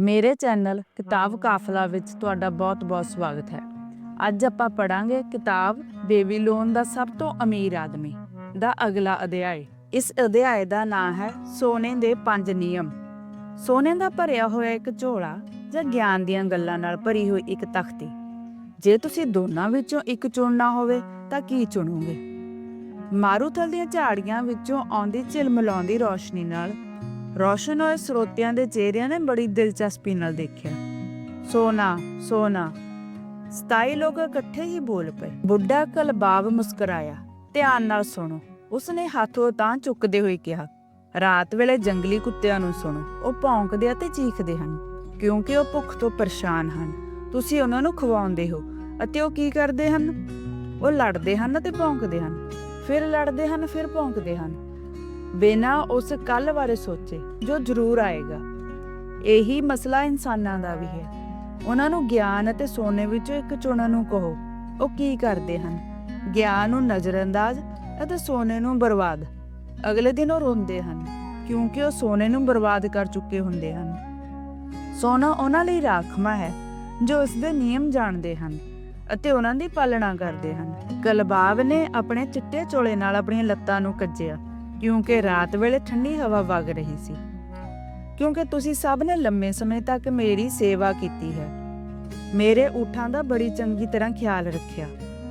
ਮੇਰੇ ਚੈਨਲ ਕਿਤਾਬ ਕਾਫਲਾ ਵਿੱਚ ਤੁਹਾਡਾ ਬਹੁਤ-ਬਹੁਤ ਸਵਾਗਤ ਹੈ। ਅੱਜ ਆਪਾਂ ਪੜਾਂਗੇ ਕਿਤਾਬ ਬੇਬੀਲੋਨ ਦਾ ਸਭ ਤੋਂ ਅਮੀਰ ਆਦਮੀ ਦਾ ਅਗਲਾ ਅਧਿਆਇ। ਇਸ ਅਧਿਆਇ ਦਾ ਨਾਮ ਹੈ ਸੋਨੇ ਦੇ ਪੰਜ ਨਿਯਮ। ਸੋਨੇ ਦਾ ਭਰਿਆ ਹੋਇਆ ਇੱਕ ਝੋਲਾ ਜਾਂ ਗਿਆਨ ਦੀਆਂ ਗੱਲਾਂ ਨਾਲ ਭਰੀ ਹੋਈ ਇੱਕ ਤਖਤੀ। ਜੇ ਤੁਸੀਂ ਦੋਨਾਂ ਵਿੱਚੋਂ ਇੱਕ ਚੁਣਨਾ ਹੋਵੇ ਤਾਂ ਕੀ ਚੁਣੋਗੇ? ਮਾਰੂਥਲ ਦੀਆਂ ਝਾੜੀਆਂ ਵਿੱਚੋਂ ਆਉਂਦੀ ਝਿਲਮਿਲਾਉਂਦੀ ਰੌਸ਼ਨੀ ਨਾਲ ਰੋਸ਼ਨ ਹੋਏ ਸਰੋਤਿਆਂ ਦੇ ਚਿਹਰਿਆਂ ਨੇ ਬੜੀ ਦਿਲਚਸਪੀ ਨਾਲ ਦੇਖਿਆ। ਸੋਨਾ ਸੋਨਾ, ਸਤਾਈ ਲੋਕ ਇਕੱਠੇ ਹੀ ਬੋਲ ਪਏ। ਬੁੱਢਾ ਕਲਬਾਬ ਮੁਸਕਰਾਇਆ, ਧਿਆਨ ਨਾਲ ਸੁਣੋ। ਉਸਨੇ ਹੱਥੋਂ ਤਾਂ ਚੁੱਕਦੇ ਹੋਏ ਕਿਹਾ, ਰਾਤ ਵੇਲੇ ਜੰਗਲੀ ਕੁੱਤਿਆਂ ਨੂੰ ਸੁਣੋ। ਉਹ ਭੌਂਕਦੇ ਅਤੇ ਚੀਖਦੇ ਹਨ, ਕਿਉਂਕਿ ਉਹ ਭੁੱਖ ਤੋਂ ਪਰੇਸ਼ਾਨ ਹਨ। ਤੁਸੀਂ ਉਹਨਾਂ ਨੂੰ ਖਵਾਉਂਦੇ ਹੋ, ਅਤੇ ਉਹ ਕੀ ਕਰਦੇ ਹਨ? ਉਹ ਲੜਦੇ ਹਨ ਅਤੇ ਭੌਂਕਦੇ ਹਨ। ਫਿਰ ਲੜਦੇ ਹਨ, ਫਿਰ ਭੌਂਕਦੇ ਹਨ। ਬਿਨਾ ਉਸ ਕੱਲ ਬਾਰੇ ਸੋਚੇ, ਜੋ ਜ਼ਰੂਰ ਆਏਗਾ। ਇਹੀ ਮਸਲਾ ਇਨਸਾਨਾਂ ਦਾ ਵੀ ਹੈ। ਉਹਨਾਂ ਨੂੰ ਗਿਆਨ ਅਤੇ ਸੋਨੇ ਵਿੱਚੋਂ ਇੱਕ ਚੁਣਨ ਨੂੰ ਕਹੋ, ਉਹ ਕੀ ਕਰਦੇ ਹਨ? ਗਿਆਨ ਨੂੰ ਨਜ਼ਰਅੰਦਾਜ਼ ਅਤੇ ਸੋਨੇ ਨੂੰ ਬਰਬਾਦ। ਅਗਲੇ ਦਿਨ ਉਹ ਰੋਂਦੇ ਹਨ, ਕਿਉਂਕਿ ਉਹ ਸੋਨੇ ਨੂੰ ਬਰਬਾਦ ਕਰ ਚੁੱਕੇ ਹੁੰਦੇ ਹਨ। ਸੋਨਾ ਉਹਨਾਂ ਲਈ ਰਾਖਮਾ ਹੈ, ਜੋ ਉਸ ਦੇ ਨਿਯਮ ਜਾਣਦੇ ਹਨ ਅਤੇ ਉਹਨਾਂ ਦੀ ਪਾਲਣਾ ਕਰਦੇ ਹਨ। ਕਲਬਾਬ ਨੇ ਆਪਣੇ ਚਿੱਟੇ ਚੋਲੇ ਨਾਲ ਆਪਣੀਆਂ ਲੱਤਾਂ ਨੂੰ ਕੱਜਿਆ। ਕਿਉਂਕਿ ਰਾਤ ਵੇਲੇ ਠੰਡੀ ਹਵਾ ਵਗ ਰਹੀ ਸੀ। ਕਿਉਂਕਿ ਤੁਸੀਂ ਸਭ ਨੇ ਲੰਮੇ ਸਮੇਂ ਤੱਕ ਮੇਰੀ ਸੇਵਾ ਕੀਤੀ ਹੈ। ਮੇਰੇ ਊਠਾਂ ਦਾ ਬੜੀ ਚੰਗੀ ਤਰ੍ਹਾਂ ਖਿਆਲ ਰੱਖਿਆ।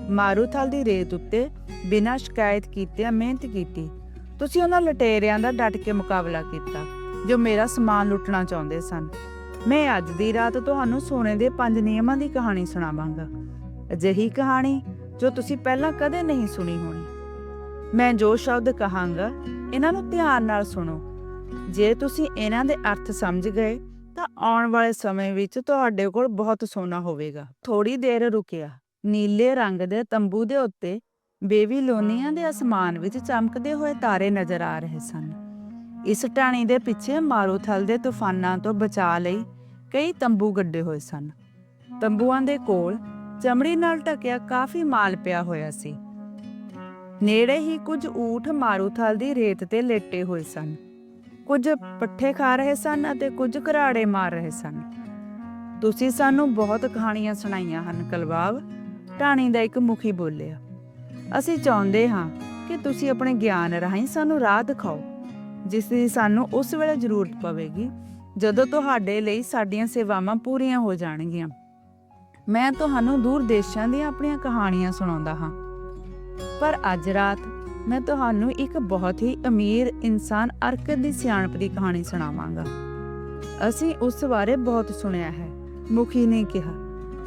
ਮਾਰੂਥਲ ਦੀ ਰੇਤ ਉੱਤੇ ਬਿਨਾਂ ਸ਼ਿਕਾਇਤ ਕੀਤਿਆਂ ਮਿਹਨਤ ਕੀਤੀ। ਤੁਸੀਂ ਉਹਨਾਂ ਲਟੇਰਿਆਂ ਦਾ ਡਟ ਕੇ ਮੁਕਾਬਲਾ ਕੀਤਾ, ਜੋ ਮੇਰਾ ਸਮਾਨ ਲੁੱਟਣਾ ਚਾਹੁੰਦੇ ਸਨ। ਮੈਂ ਅੱਜ ਦੀ ਰਾਤ ਤੁਹਾਨੂੰ ਸੋਨੇ ਦੇ ਪੰਜ ਨਿਯਮਾਂ ਦੀ ਕਹਾਣੀ ਸੁਣਾਵਾਂਗਾ। ਅਜਿਹੀ ਕਹਾਣੀ ਜੋ ਤੁਸੀਂ ਪਹਿਲਾਂ ਕਦੇ ਨਹੀਂ ਸੁਣੀ ਹੋਣੀ। ਮੈਂ ਜੋ ਸ਼ਬਦ ਕਹਾਂਗਾ, ਇਹਨਾਂ ਨੂੰ ਧਿਆਨ ਨਾਲ ਸੁਣੋ। ਜੇ ਤੁਸੀਂ ਇਹਨਾਂ ਦੇ ਅਰਥ ਸਮਝ ਗਏ, ਤਾਂ ਆਉਣ ਵਾਲੇ ਸਮੇਂ ਵਿੱਚ ਤੁਹਾਡੇ ਕੋਲ ਬਹੁਤ ਸੋਨਾ ਹੋਵੇਗਾ। ਥੋੜੀ ਦੇਰ ਰੁਕਿਆ। ਨੀਲੇ ਰੰਗ ਦੇ ਤੰਬੂ ਦੇ ਉੱਤੇ ਬੇਬੀਲੋਨੀਆਂ ਦੇ ਅਸਮਾਨ ਵਿੱਚ ਚਮਕਦੇ ਹੋਏ ਤਾਰੇ ਨਜ਼ਰ ਆ ਰਹੇ ਸਨ। ਇਸ ਟਾਣੀ ਦੇ ਪਿੱਛੇ ਮਾਰੂਥਲ ਦੇ ਤੂਫਾਨਾਂ ਤੋਂ ਬਚਾ ਲਈ ਕਈ ਤੰਬੂ ਗੱਡੇ ਹੋਏ ਸਨ। ਤੰਬੂਆਂ ਦੇ ਕੋਲ ਚਮੜੀ ਨਾਲ ਢਕਿਆ ਕਾਫੀ ਮਾਲ ਪਿਆ ਹੋਇਆ ਸੀ। ਨੇੜੇ ਹੀ ਕੁਝ ਊਠ ਮਾਰੂਥਲ ਦੀ ਰੇਤ ਤੇ ਲੇਟੇ ਹੋਏ ਸਨ। ਕੁਝ ਪੱਠੇ ਖਾ ਰਹੇ ਸਨ ਅਤੇ ਕੁਝ ਘਰਾੜੇ ਮਾਰ ਰਹੇ ਸਨ। ਤੁਸੀਂ ਸਾਨੂੰ ਬਹੁਤ ਕਹਾਣੀਆਂ ਸੁਣਾਈਆਂ ਹਨ ਕਲਬਾਬ ਢਾਣੀ ਦਾ ਇੱਕ ਮੁਖੀ ਬੋਲਿਆ। ਅਸੀਂ ਚਾਹੁੰਦੇ ਹਾਂ ਕਿ ਤੁਸੀਂ ਆਪਣੇ ਗਿਆਨ ਰਾਹੀਂ ਸਾਨੂੰ ਰਾਹ ਦਿਖਾਓ, ਜਿਸ ਦੀ ਸਾਨੂੰ ਉਸ ਵੇਲੇ ਜ਼ਰੂਰਤ ਪਵੇਗੀ, ਜਦੋਂ ਤੁਹਾਡੇ ਲਈ ਸਾਡੀਆਂ ਸੇਵਾਵਾਂ ਪੂਰੀਆਂ ਹੋ ਜਾਣਗੀਆਂ। ਮੈਂ ਤੁਹਾਨੂੰ ਦੂਰ ਦੇਸ਼ਾਂ ਦੀਆਂ ਆਪਣੀਆਂ ਕਹਾਣੀਆਂ ਸੁਣਾਉਂਦਾ ਹਾਂ। ਪਰ ਅੱਜ ਰਾਤ ਮੈਂ ਤੁਹਾਨੂੰ ਇੱਕ ਬਹੁਤ ਹੀ ਅਮੀਰ ਇਨਸਾਨ ਅਰਕਦ ਦੀ ਸਿਆਣਪ ਦੀ ਕਹਾਣੀ ਸੁਣਾਵਾਂਗਾ। ਅਸੀਂ ਉਸ ਬਾਰੇ ਬਹੁਤ ਸੁਣਿਆ ਹੈ, ਮੁਖੀ ਨੇ ਕਿਹਾ,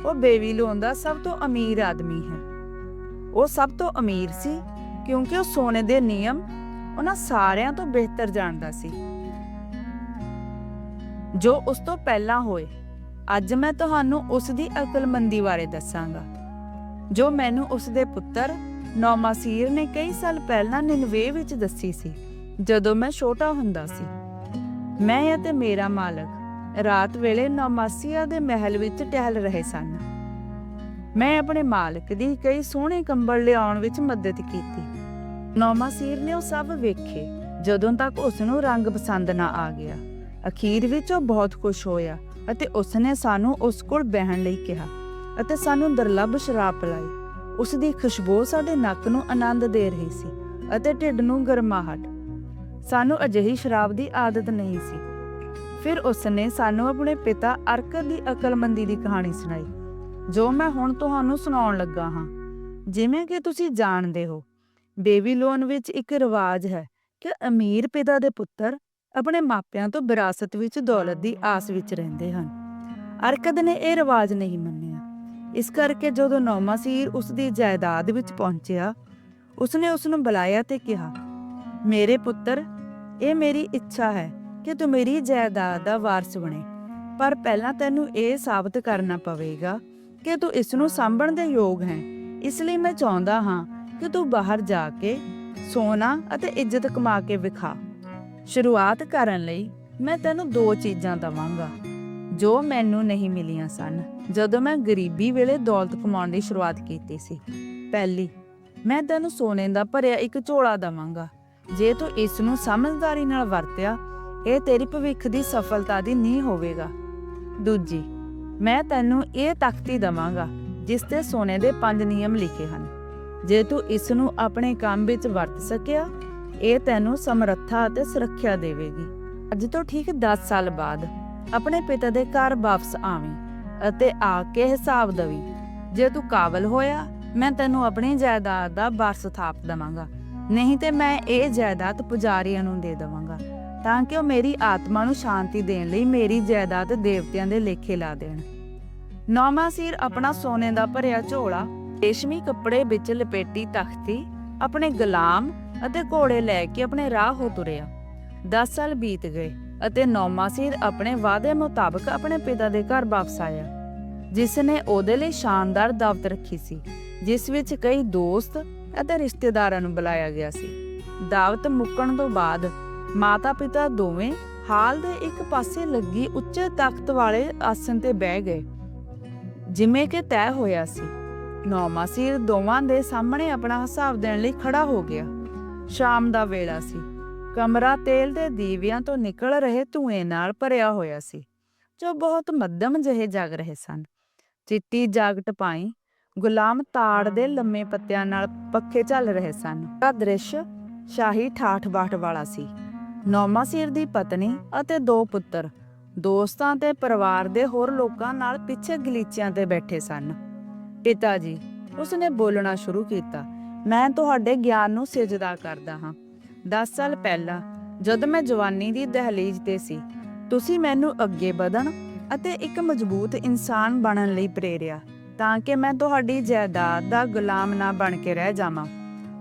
ਉਹ ਬੇਬੀਲੋਨ ਦਾ ਸਭ ਤੋਂ ਅਮੀਰ ਆਦਮੀ ਹੈ। ਉਹ ਸਭ ਤੋਂ ਅਮੀਰ ਸੀ ਕਿਉਂਕਿ ਉਹ ਸੋਨੇ ਦੇ ਨਿਯਮ ਉਹਨਾਂ ਸਾਰਿਆਂ ਤੋਂ ਬਿਹਤਰ ਜਾਣਦਾ ਸੀ। ਜੋ ਉਸ ਤੋਂ ਪਹਿਲਾਂ ਹੋਏ, ਅੱਜ ਮੈਂ ਤੁਹਾਨੂੰ ਉਸ ਦੀ ਅਕਲਮੰਦੀ ਬਾਰੇ ਦੱਸਾਂਗਾ। ਜੋ ਮੈਨੂੰ ਉਸ ਦੇ ਪੁੱਤਰ ਨੌਮਾਸੀਰ ਨੇ ਕਈ ਸਾਲ ਪਹਿਲਾਂ ਨਿਨਵੇ ਵਿੱਚ ਦੱਸੀ ਸੀ, ਜਦੋਂ ਮੈਂ ਛੋਟਾ ਹੁੰਦਾ ਸੀ। ਮੈਂ ਅਤੇ ਮੇਰਾ ਮਾਲਕ ਰਾਤ ਵੇਲੇ ਨੌਮਾਸੀਆ ਦੇ ਮਹਿਲ ਵਿੱਚ ਟਹਿਲ ਰਹੇ ਸਨ। ਮੈਂ ਆਪਣੇ ਮਾਲਕ ਦੀ ਕਈ ਸੋਹਣੇ ਕੰਬਲ ਲਿਆਉਣ ਵਿੱਚ ਮਦਦ ਕੀਤੀ। ਨੌਮਾਸੀਰ ਨੇ ਉਹ ਸਭ ਵੇਖੇ, ਜਦੋਂ ਤੱਕ ਉਸ ਨੂੰ ਰੰਗ ਪਸੰਦ ਨਾ ਆ ਗਿਆ। ਅਖੀਰ ਵਿੱਚ ਉਹ ਬਹੁਤ ਖੁਸ਼ ਹੋਇਆ ਅਤੇ ਉਸ ਨੇ ਸਾਨੂੰ ਉਸ ਕੋਲ ਬਹਿਣ ਲਈ ਕਿਹਾ ਅਤੇ ਸਾਨੂੰ ਦਰਲੱਭ ਸ਼ਰਾਬ ਪਿਲਾਈ ਉਸ ਦੀ ਖੁਸ਼ਬੂ ਸਾਡੇ ਨੱਕ ਨੂੰ ਆਨੰਦ ਦੇ ਰਹੀ ਸੀ ਅਤੇ ਢਿੱਡ ਨੂੰ ਗਰਮਾਹਟ। ਸਾਨੂੰ ਅਜਿਹੀ ਸ਼ਰਾਬ ਦੀ ਆਦਤ ਨਹੀਂ ਸੀ। ਫਿਰ ਉਸ ਨੇ ਸਾਨੂੰ ਆਪਣੇ ਪਿਤਾ ਅਰਕਦ ਦੀ ਅਕਲਮੰਦੀ ਦੀ ਕਹਾਣੀ ਸੁਣਾਈ, ਜੋ ਮੈਂ ਹੁਣ ਤੁਹਾਨੂੰ ਸੁਣਾਉਣ ਲੱਗਾ ਹਾਂ। ਜਿਵੇਂ ਕਿ ਤੁਸੀਂ ਜਾਣਦੇ ਹੋ, ਬੇਬੀਲੋਨ ਵਿੱਚ ਇੱਕ ਰਿਵਾਜ ਹੈ ਕਿ ਅਮੀਰ ਪਿਤਾ ਦੇ ਪੁੱਤਰ ਆਪਣੇ ਮਾਪਿਆਂ ਤੋਂ ਵਿਰਾਸਤ ਵਿੱਚ ਦੌਲਤ ਦੀ ਆਸ ਵਿੱਚ ਰਹਿੰਦੇ ਹਨ। ਅਰਕਦ ਨੇ ਇਹ ਰਿਵਾਜ ਨਹੀਂ ਮੰਨਿਆ। ਇਸ ਕਰਕੇ ਜਦੋਂ ਨੌਮਾਸੀਰ ਉਸ ਦੀ ਜਾਇਦਾਦ ਵਿੱਚ ਪਹੁੰਚਿਆ, ਉਸਨੇ ਉਸ ਨੂੰ ਬੁਲਾਇਆ ਤੇ ਕਿਹਾ, ਮੇਰੇ ਪੁੱਤਰ, ਇਹ ਮੇਰੀ ਇੱਛਾ ਹੈ ਕਿ ਤੂੰ ਮੇਰੀ ਜਾਇਦਾਦ ਦਾ ਵਾਰਸ ਬਣੇ, ਪਰ ਪਹਿਲਾਂ ਤੈਨੂੰ ਇਹ ਸਾਬਤ ਕਰਨਾ ਪਵੇਗਾ ਕਿ ਤੂੰ ਇਸ ਨੂੰ ਸਾਂਭਣ ਦੇ ਯੋਗ ਹੈ। ਇਸ ਲਈ ਮੈਂ ਚਾਹੁੰਦਾ ਹਾਂ ਕਿ ਤੂੰ ਬਾਹਰ ਜਾ ਕੇ ਸੋਨਾ ਅਤੇ ਇੱਜ਼ਤ ਕਮਾ ਕੇ ਵਿਖਾ। ਸ਼ੁਰੂਆਤ ਕਰਨ ਲਈ ਮੈਂ ਤੈਨੂੰ ਦੋ ਚੀਜ਼ਾਂ ਦਵਾਂਗਾ, ਜੋ ਮੈਨੂੰ ਨਹੀਂ ਮਿਲੀਆਂ ਸਨ। ਜਦੋਂ ਮੈਂ ਗਰੀਬੀ ਵੇਲੇ ਦੌਲਤ ਕਮਾਉਣ ਦੀ ਸ਼ੁਰੂਆਤ ਕੀਤੀ ਸੀ, ਪਹਿਲੀ, ਮੈਂ ਤੈਨੂੰ ਸੋਨੇ ਦਾ ਭਰਿਆ ਇੱਕ ਝੋਲਾ ਦਵਾਂਗਾ। ਜੇ ਤੂੰ ਇਸ ਨੂੰ ਸਮਝਦਾਰੀ ਨਾਲ ਵਰਤਿਆ, ਇਹ ਤੇਰੀ ਭਵਿੱਖ ਦੀ ਸਫਲਤਾ ਦੀ ਨੀਂਹ ਹੋਵੇਗਾ। ਦੂਜੀ, ਮੈਂ ਤੈਨੂੰ ਇਹ ਤਖਤੀ ਦਵਾਂਗਾ, ਜਿਸ ਤੇ ਸੋਨੇ ਦੇ ਪੰਜ ਨਿਯਮ ਲਿਖੇ ਹਨ। ਜੇ ਤੂੰ ਇਸ ਨੂੰ ਆਪਣੇ ਕੰਮ ਵਿੱਚ ਵਰਤ ਸਕਿਆ, ਇਹ ਤੈਨੂੰ ਸਮਰੱਥਾ ਅਤੇ ਸੁਰੱਖਿਆ ਦੇਵੇਗੀ। ਅੱਜ ਤੋਂ ਠੀਕ 10 ਸਾਲ ਬਾਅਦ, ਆਪਣੇ ਪਿਤਾ ਦੇ ਘਰ ਵਾਪਸ ਆਵੀਂ। ਅਤੇ ਆ ਕੇ ਹਿਸਾਬ ਦਵੀ। ਜੇ ਤੂੰ ਕਾਬਲ ਹੋਇਆ, ਮੈਂ ਤੈਨੂੰ ਆਪਣੀ ਜਾਇਦਾਦ ਦਾ ਵਾਰਸ ਥਾਪ ਦਵਾਂਗਾ। ਨਹੀਂ ਤੇ ਮੈਂ ਇਹ ਜਾਇਦਾਦ ਪੁਜਾਰੀਆਂ ਨੂੰ ਦੇ ਦਵਾਂਗਾ, ਤਾਂ ਕਿ ਉਹ ਮੇਰੀ ਆਤਮਾ ਨੂੰ ਸ਼ਾਂਤੀ ਦੇਣ ਲਈ ਮੇਰੀ ਜਾਇਦਾਦ ਦੇਵਤਿਆਂ ਦੇ ਲੇਖੇ ਲਾ ਦੇਣ। ਨੌਮਾ ਸੀਰ ਆਪਣਾ ਸੋਨੇ ਦਾ ਭਰਿਆ ਝੋਲਾ, ਰੇਸ਼ਮੀ ਕੱਪੜੇ ਵਿੱਚ ਲਪੇਟੀ ਤਖਤੀ, ਆਪਣੇ ਗੁਲਾਮ ਅਤੇ ਘੋੜੇ ਲੈ ਕੇ ਆਪਣੇ ਰਾਹ ਹੋ ਤੁਰਿਆ। 10 ਸਾਲ ਬੀਤ ਗਏ। ਅਤੇ ਨੌਮਾ ਸੀਰ ਆਪਣੇ ਵਾਅਦੇ ਮੁਤਾਬਕ ਆਪਣੇ ਪਿਤਾ ਦੇ ਘਰ ਵਾਪਸ ਆਇਆ ਜਿਸ ਨੇ ਉਹਦੇ ਲਈ ਸ਼ਾਨਦਾਰ ਦਾਵਤ ਰੱਖੀ ਸੀ, ਜਿਸ ਵਿੱਚ ਕਈ ਦੋਸਤ ਅਤੇ ਰਿਸ਼ਤੇਦਾਰਾਂ ਨੂੰ ਬੁਲਾਇਆ ਗਿਆ ਸੀ। ਦਾਵਤ ਮੁੱਕਣ ਤੋਂ ਬਾਅਦ ਮਾਤਾ-ਪਿਤਾ ਦੋਵੇਂ ਹਾਲ ਦੇ ਇੱਕ ਪਾਸੇ ਲੱਗੀ ਉੱਚੇ ਤਖਤ ਵਾਲੇ ਆਸਨ ਤੇ ਬਹਿ ਗਏ, ਜਿਵੇਂ ਕਿ ਤੈਅ ਹੋਇਆ ਸੀ। ਨੌਮਾਸੀਰ ਦੋਵਾਂ ਦੇ ਸਾਹਮਣੇ ਆਪਣਾ ਹਿਸਾਬ ਦੇਣ ਲਈ ਖੜਾ ਹੋ ਗਿਆ। ਸ਼ਾਮ ਦਾ ਵੇਲਾ ਸੀ। ਕਮਰਾ ਤੇਲ ਦੇ ਦੀਵਿਆਂ ਤੋਂ ਨਿਕਲ ਰਹੇ ਧੂਏ ਨਾਲ ਭਰਿਆ ਹੋਇਆ ਸੀ, ਜੋ ਬਹੁਤ ਮੱਧਮ ਜਿਹੇ ਜਗ ਰਹੇ ਸਨ। ਚਿੱਟੀ ਜਾਗਟ ਪਾਈ, ਗੁਲਾਮ ਤਾੜ ਦੇ ਲੰਮੇ ਪੱਤਿਆਂ ਨਾਲ ਪੱਖੇ ਚੱਲ ਰਹੇ ਸਨ। ਦਾ ਦ੍ਰਿਸ਼ ਸ਼ਾਹੀ ਠਾਠ ਬਾਠ ਵਾਲਾ ਸੀ। ਨੌਮਾਸੀਰ ਦੀ ਪਤਨੀ ਅਤੇ ਦੋ ਪੁੱਤਰ, ਦੋਸਤਾਂ ਤੇ ਪਰਿਵਾਰ ਦੇ ਹੋਰ ਲੋਕਾਂ ਨਾਲ ਪਿੱਛੇ ਗਲੀਚਿਆਂ ਤੇ ਬੈਠੇ ਸਨ। ਪਿਤਾ ਜੀ, ਉਸਨੇ ਬੋਲਣਾ ਸ਼ੁਰੂ ਕੀਤਾ, ਮੈਂ ਤੁਹਾਡੇ ਗਿਆਨ ਨੂੰ ਸਿਜਦਾ ਕਰਦਾ ਹਾਂ। 10 ਸਾਲ ਪਹਿਲਾਂ, ਜਦ ਮੈਂ ਜਵਾਨੀ ਦੀ ਦਹਲੀਜ਼ ਤੇ ਸੀ, ਤੁਸੀਂ ਮੈਨੂੰ ਅੱਗੇ ਵਧਣ ਅਤੇ ਇੱਕ ਮਜ਼ਬੂਤ ਇਨਸਾਨ ਬਣਨ ਲਈ ਪ੍ਰੇਰਿਆ, ਤਾਂ ਕਿ ਮੈਂ ਤੁਹਾਡੀ ਜਾਇਦਾਦ ਦਾ ਗੁਲਾਮ ਨਾ ਬਣ ਕੇ ਰਹਿ ਜਾਵਾਂ।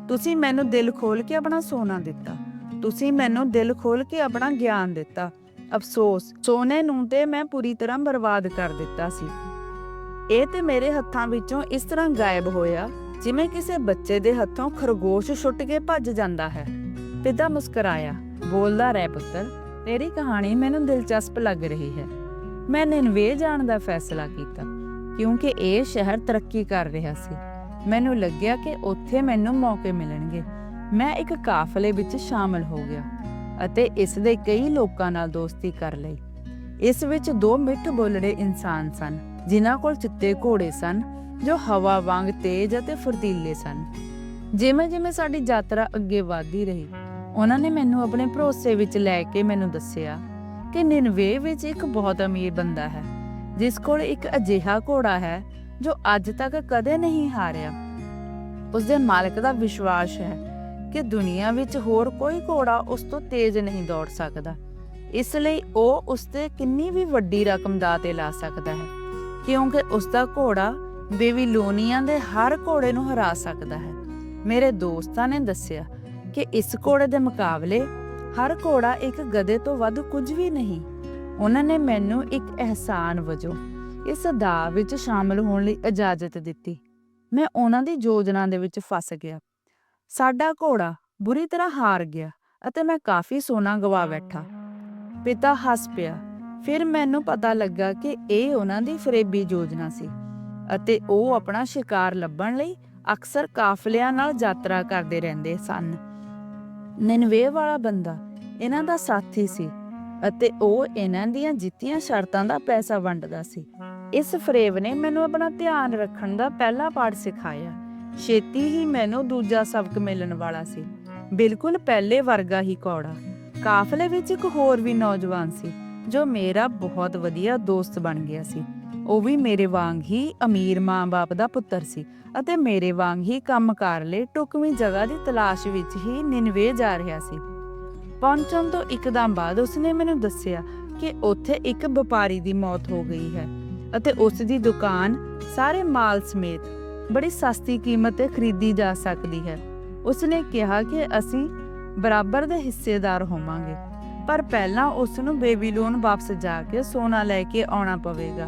ਤੁਸੀਂ ਮੈਨੂੰ ਦਿਲ ਖੋਲ ਕੇ ਆਪਣਾ ਸੋਨਾ ਦਿੱਤਾ। ਤੁਸੀਂ ਮੈਨੂੰ ਦਿਲ ਖੋਲ ਕੇ ਆਪਣਾ ਗਿਆਨ ਦਿੱਤਾ। ਅਫਸੋਸ, ਸੋਨੇ ਨੂੰ ਤੇ ਮੈਂ ਪੂਰੀ ਤਰ੍ਹਾਂ ਬਰਬਾਦ ਕਰ ਦਿੱਤਾ ਸੀ। ਇਹ ਤੇ ਮੇਰੇ ਹੱਥਾਂ ਵਿੱਚੋਂ ਇਸ ਤਰ੍ਹਾਂ ਗਾਇਬ ਹੋਇਆ, ਜਿਵੇਂ ਕਿਸੇ ਬੱਚੇ ਦੇ ਹੱਥੋਂ ਖਰਗੋਸ਼ ਛੁੱਟ ਕੇ ਭੱਜ ਜਾਂਦਾ ਹੈ। ਪਿਤਾ ਮੁਸਕਰਾਇਆ, ਬੋਲਦਾ, ਰਹਿ ਪੁੱਤਰ, ਤੇਰੀ ਕਹਾਣੀ ਮੈਨੂੰ ਦਿਲਚਸਪ ਲੱਗ ਰਹੀ ਹੈ। ਮੈਂ ਨਿਨਵੇ ਜਾਣ ਦਾ ਫੈਸਲਾ ਕੀਤਾ, ਕਿਉਂਕਿ ਇਹ ਸ਼ਹਿਰ ਤਰੱਕੀ ਕਰ ਰਿਹਾ ਸੀ। ਮੈਨੂੰ ਲੱਗਿਆ ਕਿ ਉੱਥੇ ਮੈਨੂੰ ਮੌਕੇ ਮਿਲਣਗੇ। ਮੈਂ ਇੱਕ ਕਾਫਲੇ ਵਿੱਚ ਸ਼ਾਮਲ ਹੋ ਗਿਆ ਅਤੇ ਇਸ ਦੇ ਕਈ ਲੋਕਾਂ ਨਾਲ ਦੋਸਤੀ ਕਰ ਲਈ। ਇਸ ਵਿੱਚ ਦੋ ਮਿੱਠ ਬੋਲੜੇ ਇਨਸਾਨ ਸਨ, ਜਿਨ੍ਹਾਂ ਕੋਲ ਚਿੱਟੇ ਘੋੜੇ ਸਨ, ਜੋ ਹਵਾ ਵਾਂਗ ਤੇਜ਼ ਅਤੇ ਫੁਰਤੀਲੇ ਸਨ। ਜਿਵੇਂ ਜਿਵੇਂ ਸਾਡੀ ਯਾਤਰਾ ਅੱਗੇ ਵਧਦੀ ਰਹੀ ਉਹਨਾਂ ਨੇ ਮੈਨੂੰ ਆਪਣੇ ਭਰੋਸੇ ਵਿੱਚ ਲੈ ਕੇ ਮੈਨੂੰ ਦੱਸਿਆ ਕਿ ਨਿਨਵੇ ਵਿੱਚ ਇੱਕ ਬਹੁਤ ਅਮੀਰ ਬੰਦਾ ਹੈ, ਜਿਸ ਕੋਲ ਇੱਕ ਅਜਿਹਾ ਘੋੜਾ ਹੈ ਜੋ ਅੱਜ ਤੱਕ ਕਦੇ ਨਹੀਂ ਹਾਰਿਆ। ਉਸ ਦੇ ਮਾਲਕ ਦਾ ਵਿਸ਼ਵਾਸ ਹੈ ਕਿ ਦੁਨੀਆ ਵਿੱਚ ਹੋਰ ਕੋਈ ਘੋੜਾ ਉਸ ਤੋਂ ਤੇਜ਼ ਨਹੀਂ ਦੌੜ ਸਕਦਾ। ਇਸ ਲਈ ਉਹ ਉਸ ਤੇ ਕਿੰਨੀ ਵੀ ਵੱਡੀ ਰਕਮ ਦਾ ਤੇ ਲਾ ਸਕਦਾ ਹੈ, ਕਿਉਂਕਿ ਉਸ ਦਾ ਘੋੜਾ ਬੇਬੀਲੋਨੀਆਂ ਦੇ ਹਰ ਘੋੜੇ ਨੂੰ ਹਰਾ ਸਕਦਾ ਹੈ। ਮੇਰੇ ਦੋਸਤਾਂ ਨੇ ਦੱਸਿਆ ਕਿ ਇਸ ਘੋੜੇ ਦੇ ਮੁਕਾਬਲੇ ਹਰ ਘੋੜਾ ਇੱਕ ਗਧੇ ਤੋਂ ਵੱਧ ਕੁਝ ਵੀ ਨਹੀਂ। ਉਹਨਾਂ ਨੇ ਮੈਨੂੰ ਇੱਕ ਅਹਿਸਾਨ ਵਜੋਂ ਇਸ ਦਾ ਵਿੱਚ ਸ਼ਾਮਲ ਹੋਣ ਲਈ ਇਜਾਜ਼ਤ ਦਿੱਤੀ। ਮੈਂ ਉਹਨਾਂ ਦੀ ਯੋਜਨਾ ਦੇ ਵਿੱਚ ਫਸ ਗਿਆ। ਸਾਡਾ ਘੋੜਾ ਬੁਰੀ ਤਰ੍ਹਾਂ ਹਾਰ ਗਿਆ ਅਤੇ ਮੈਂ ਕਾਫੀ ਸੋਨਾ ਗਵਾ ਬੈਠਾ। ਪਿਤਾ ਹੱਸ ਪਿਆ। ਫਿਰ ਮੈਨੂੰ ਪਤਾ ਲੱਗਾ ਕਿ ਇਹ ਉਹਨਾਂ ਦੀ ਫਰੇਬੀ ਯੋਜਨਾ ਸੀ ਅਤੇ ਉਹ ਆਪਣਾ ਸ਼ਿਕਾਰ ਲੱਭਣ ਲਈ ਅਕਸਰ ਕਾਫਲਿਆਂ ਨਾਲ ਯਾਤਰਾ ਕਰਦੇ ਰਹਿੰਦੇ ਸਨ। ਨਿਨਵੇ ਵਾਲਾ ਬੰਦਾ ਇਹਨਾਂ ਦਾ ਸਾਥੀ ਸੀ ਅਤੇ ਉਹ ਇਹਨਾਂ ਦੀਆਂ ਜਿੱਤੀਆਂ ਸ਼ਰਤਾਂ ਦਾ ਪੈਸਾ ਵੰਡਦਾ ਸੀ। ਇਸ ਫਰੇਬ ਨੇ ਮੈਨੂੰ ਆਪਣਾ ਧਿਆਨ ਰੱਖਣ ਦਾ ਪਹਿਲਾ ਪਾਠ ਸਿਖਾਇਆ। ਛੇਤੀ ਹੀ ਮੈਨੂੰ ਦੂਜਾ ਸਬਕ ਮਿਲਣ ਵਾਲਾ ਸੀ। ਬਿਲਕੁਲ ਪਹਿਲੇ ਵਰਗਾ ਹੀ ਕੌੜਾ। ਕਾਫਲੇ ਵਿੱਚ ਇੱਕ ਹੋਰ ਵੀ ਨੌਜਵਾਨ ਸੀ, ਜੋ ਮੇਰਾ ਬਹੁਤ ਵਧੀਆ ਦੋਸਤ ਬਣ ਗਿਆ ਸੀ। ਉਹ ਵੀ ਮੇਰੇ ਵਾਂਗ ਹੀ ਅਮੀਰ ਮਾਂ-ਬਾਪ ਦਾ ਪੁੱਤਰ ਸੀ ਅਤੇ ਮੇਰੇ ਵਾਂਗ ਹੀ ਕੰਮਕਾਰ ਲਈ ਟੁਕਵੀਂ ਜਗ੍ਹਾ ਦੀ ਤਲਾਸ਼ ਵਿੱਚ ਹੀ ਨਿਨਵੇ ਜਾ ਰਿਹਾ ਸੀ। ਪਹੁੰਚਣ ਤੋਂ ਇੱਕਦਮ ਬਾਅਦ ਉਸਨੇ ਮੈਨੂੰ ਦੱਸਿਆ ਕਿ ਉੱਥੇ ਇੱਕ ਵਪਾਰੀ ਦੀ ਮੌਤ ਹੋ ਗਈ ਹੈ ਅਤੇ ਉਸ ਦੀ ਦੁਕਾਨ ਸਾਰੇ ਮਾਲ ਸਮੇਤ ਬੜੀ ਸਸਤੀ ਕੀਮਤ ਤੇ ਖਰੀਦੀ ਜਾ ਸਕਦੀ ਹੈ। ਉਸਨੇ ਕਿਹਾ ਕਿ ਅਸੀਂ ਬਰਾਬਰ ਦੇ ਹਿੱਸੇਦਾਰ ਹੋਵਾਂਗੇ, ਪਰ ਪਹਿਲਾਂ ਉਸ ਨੂੰ ਬੇਬੀਲੋਨ ਵਾਪਸ ਜਾ ਕੇ ਸੋਨਾ ਲੈ ਕੇ ਆਉਣਾ ਪਵੇਗਾ।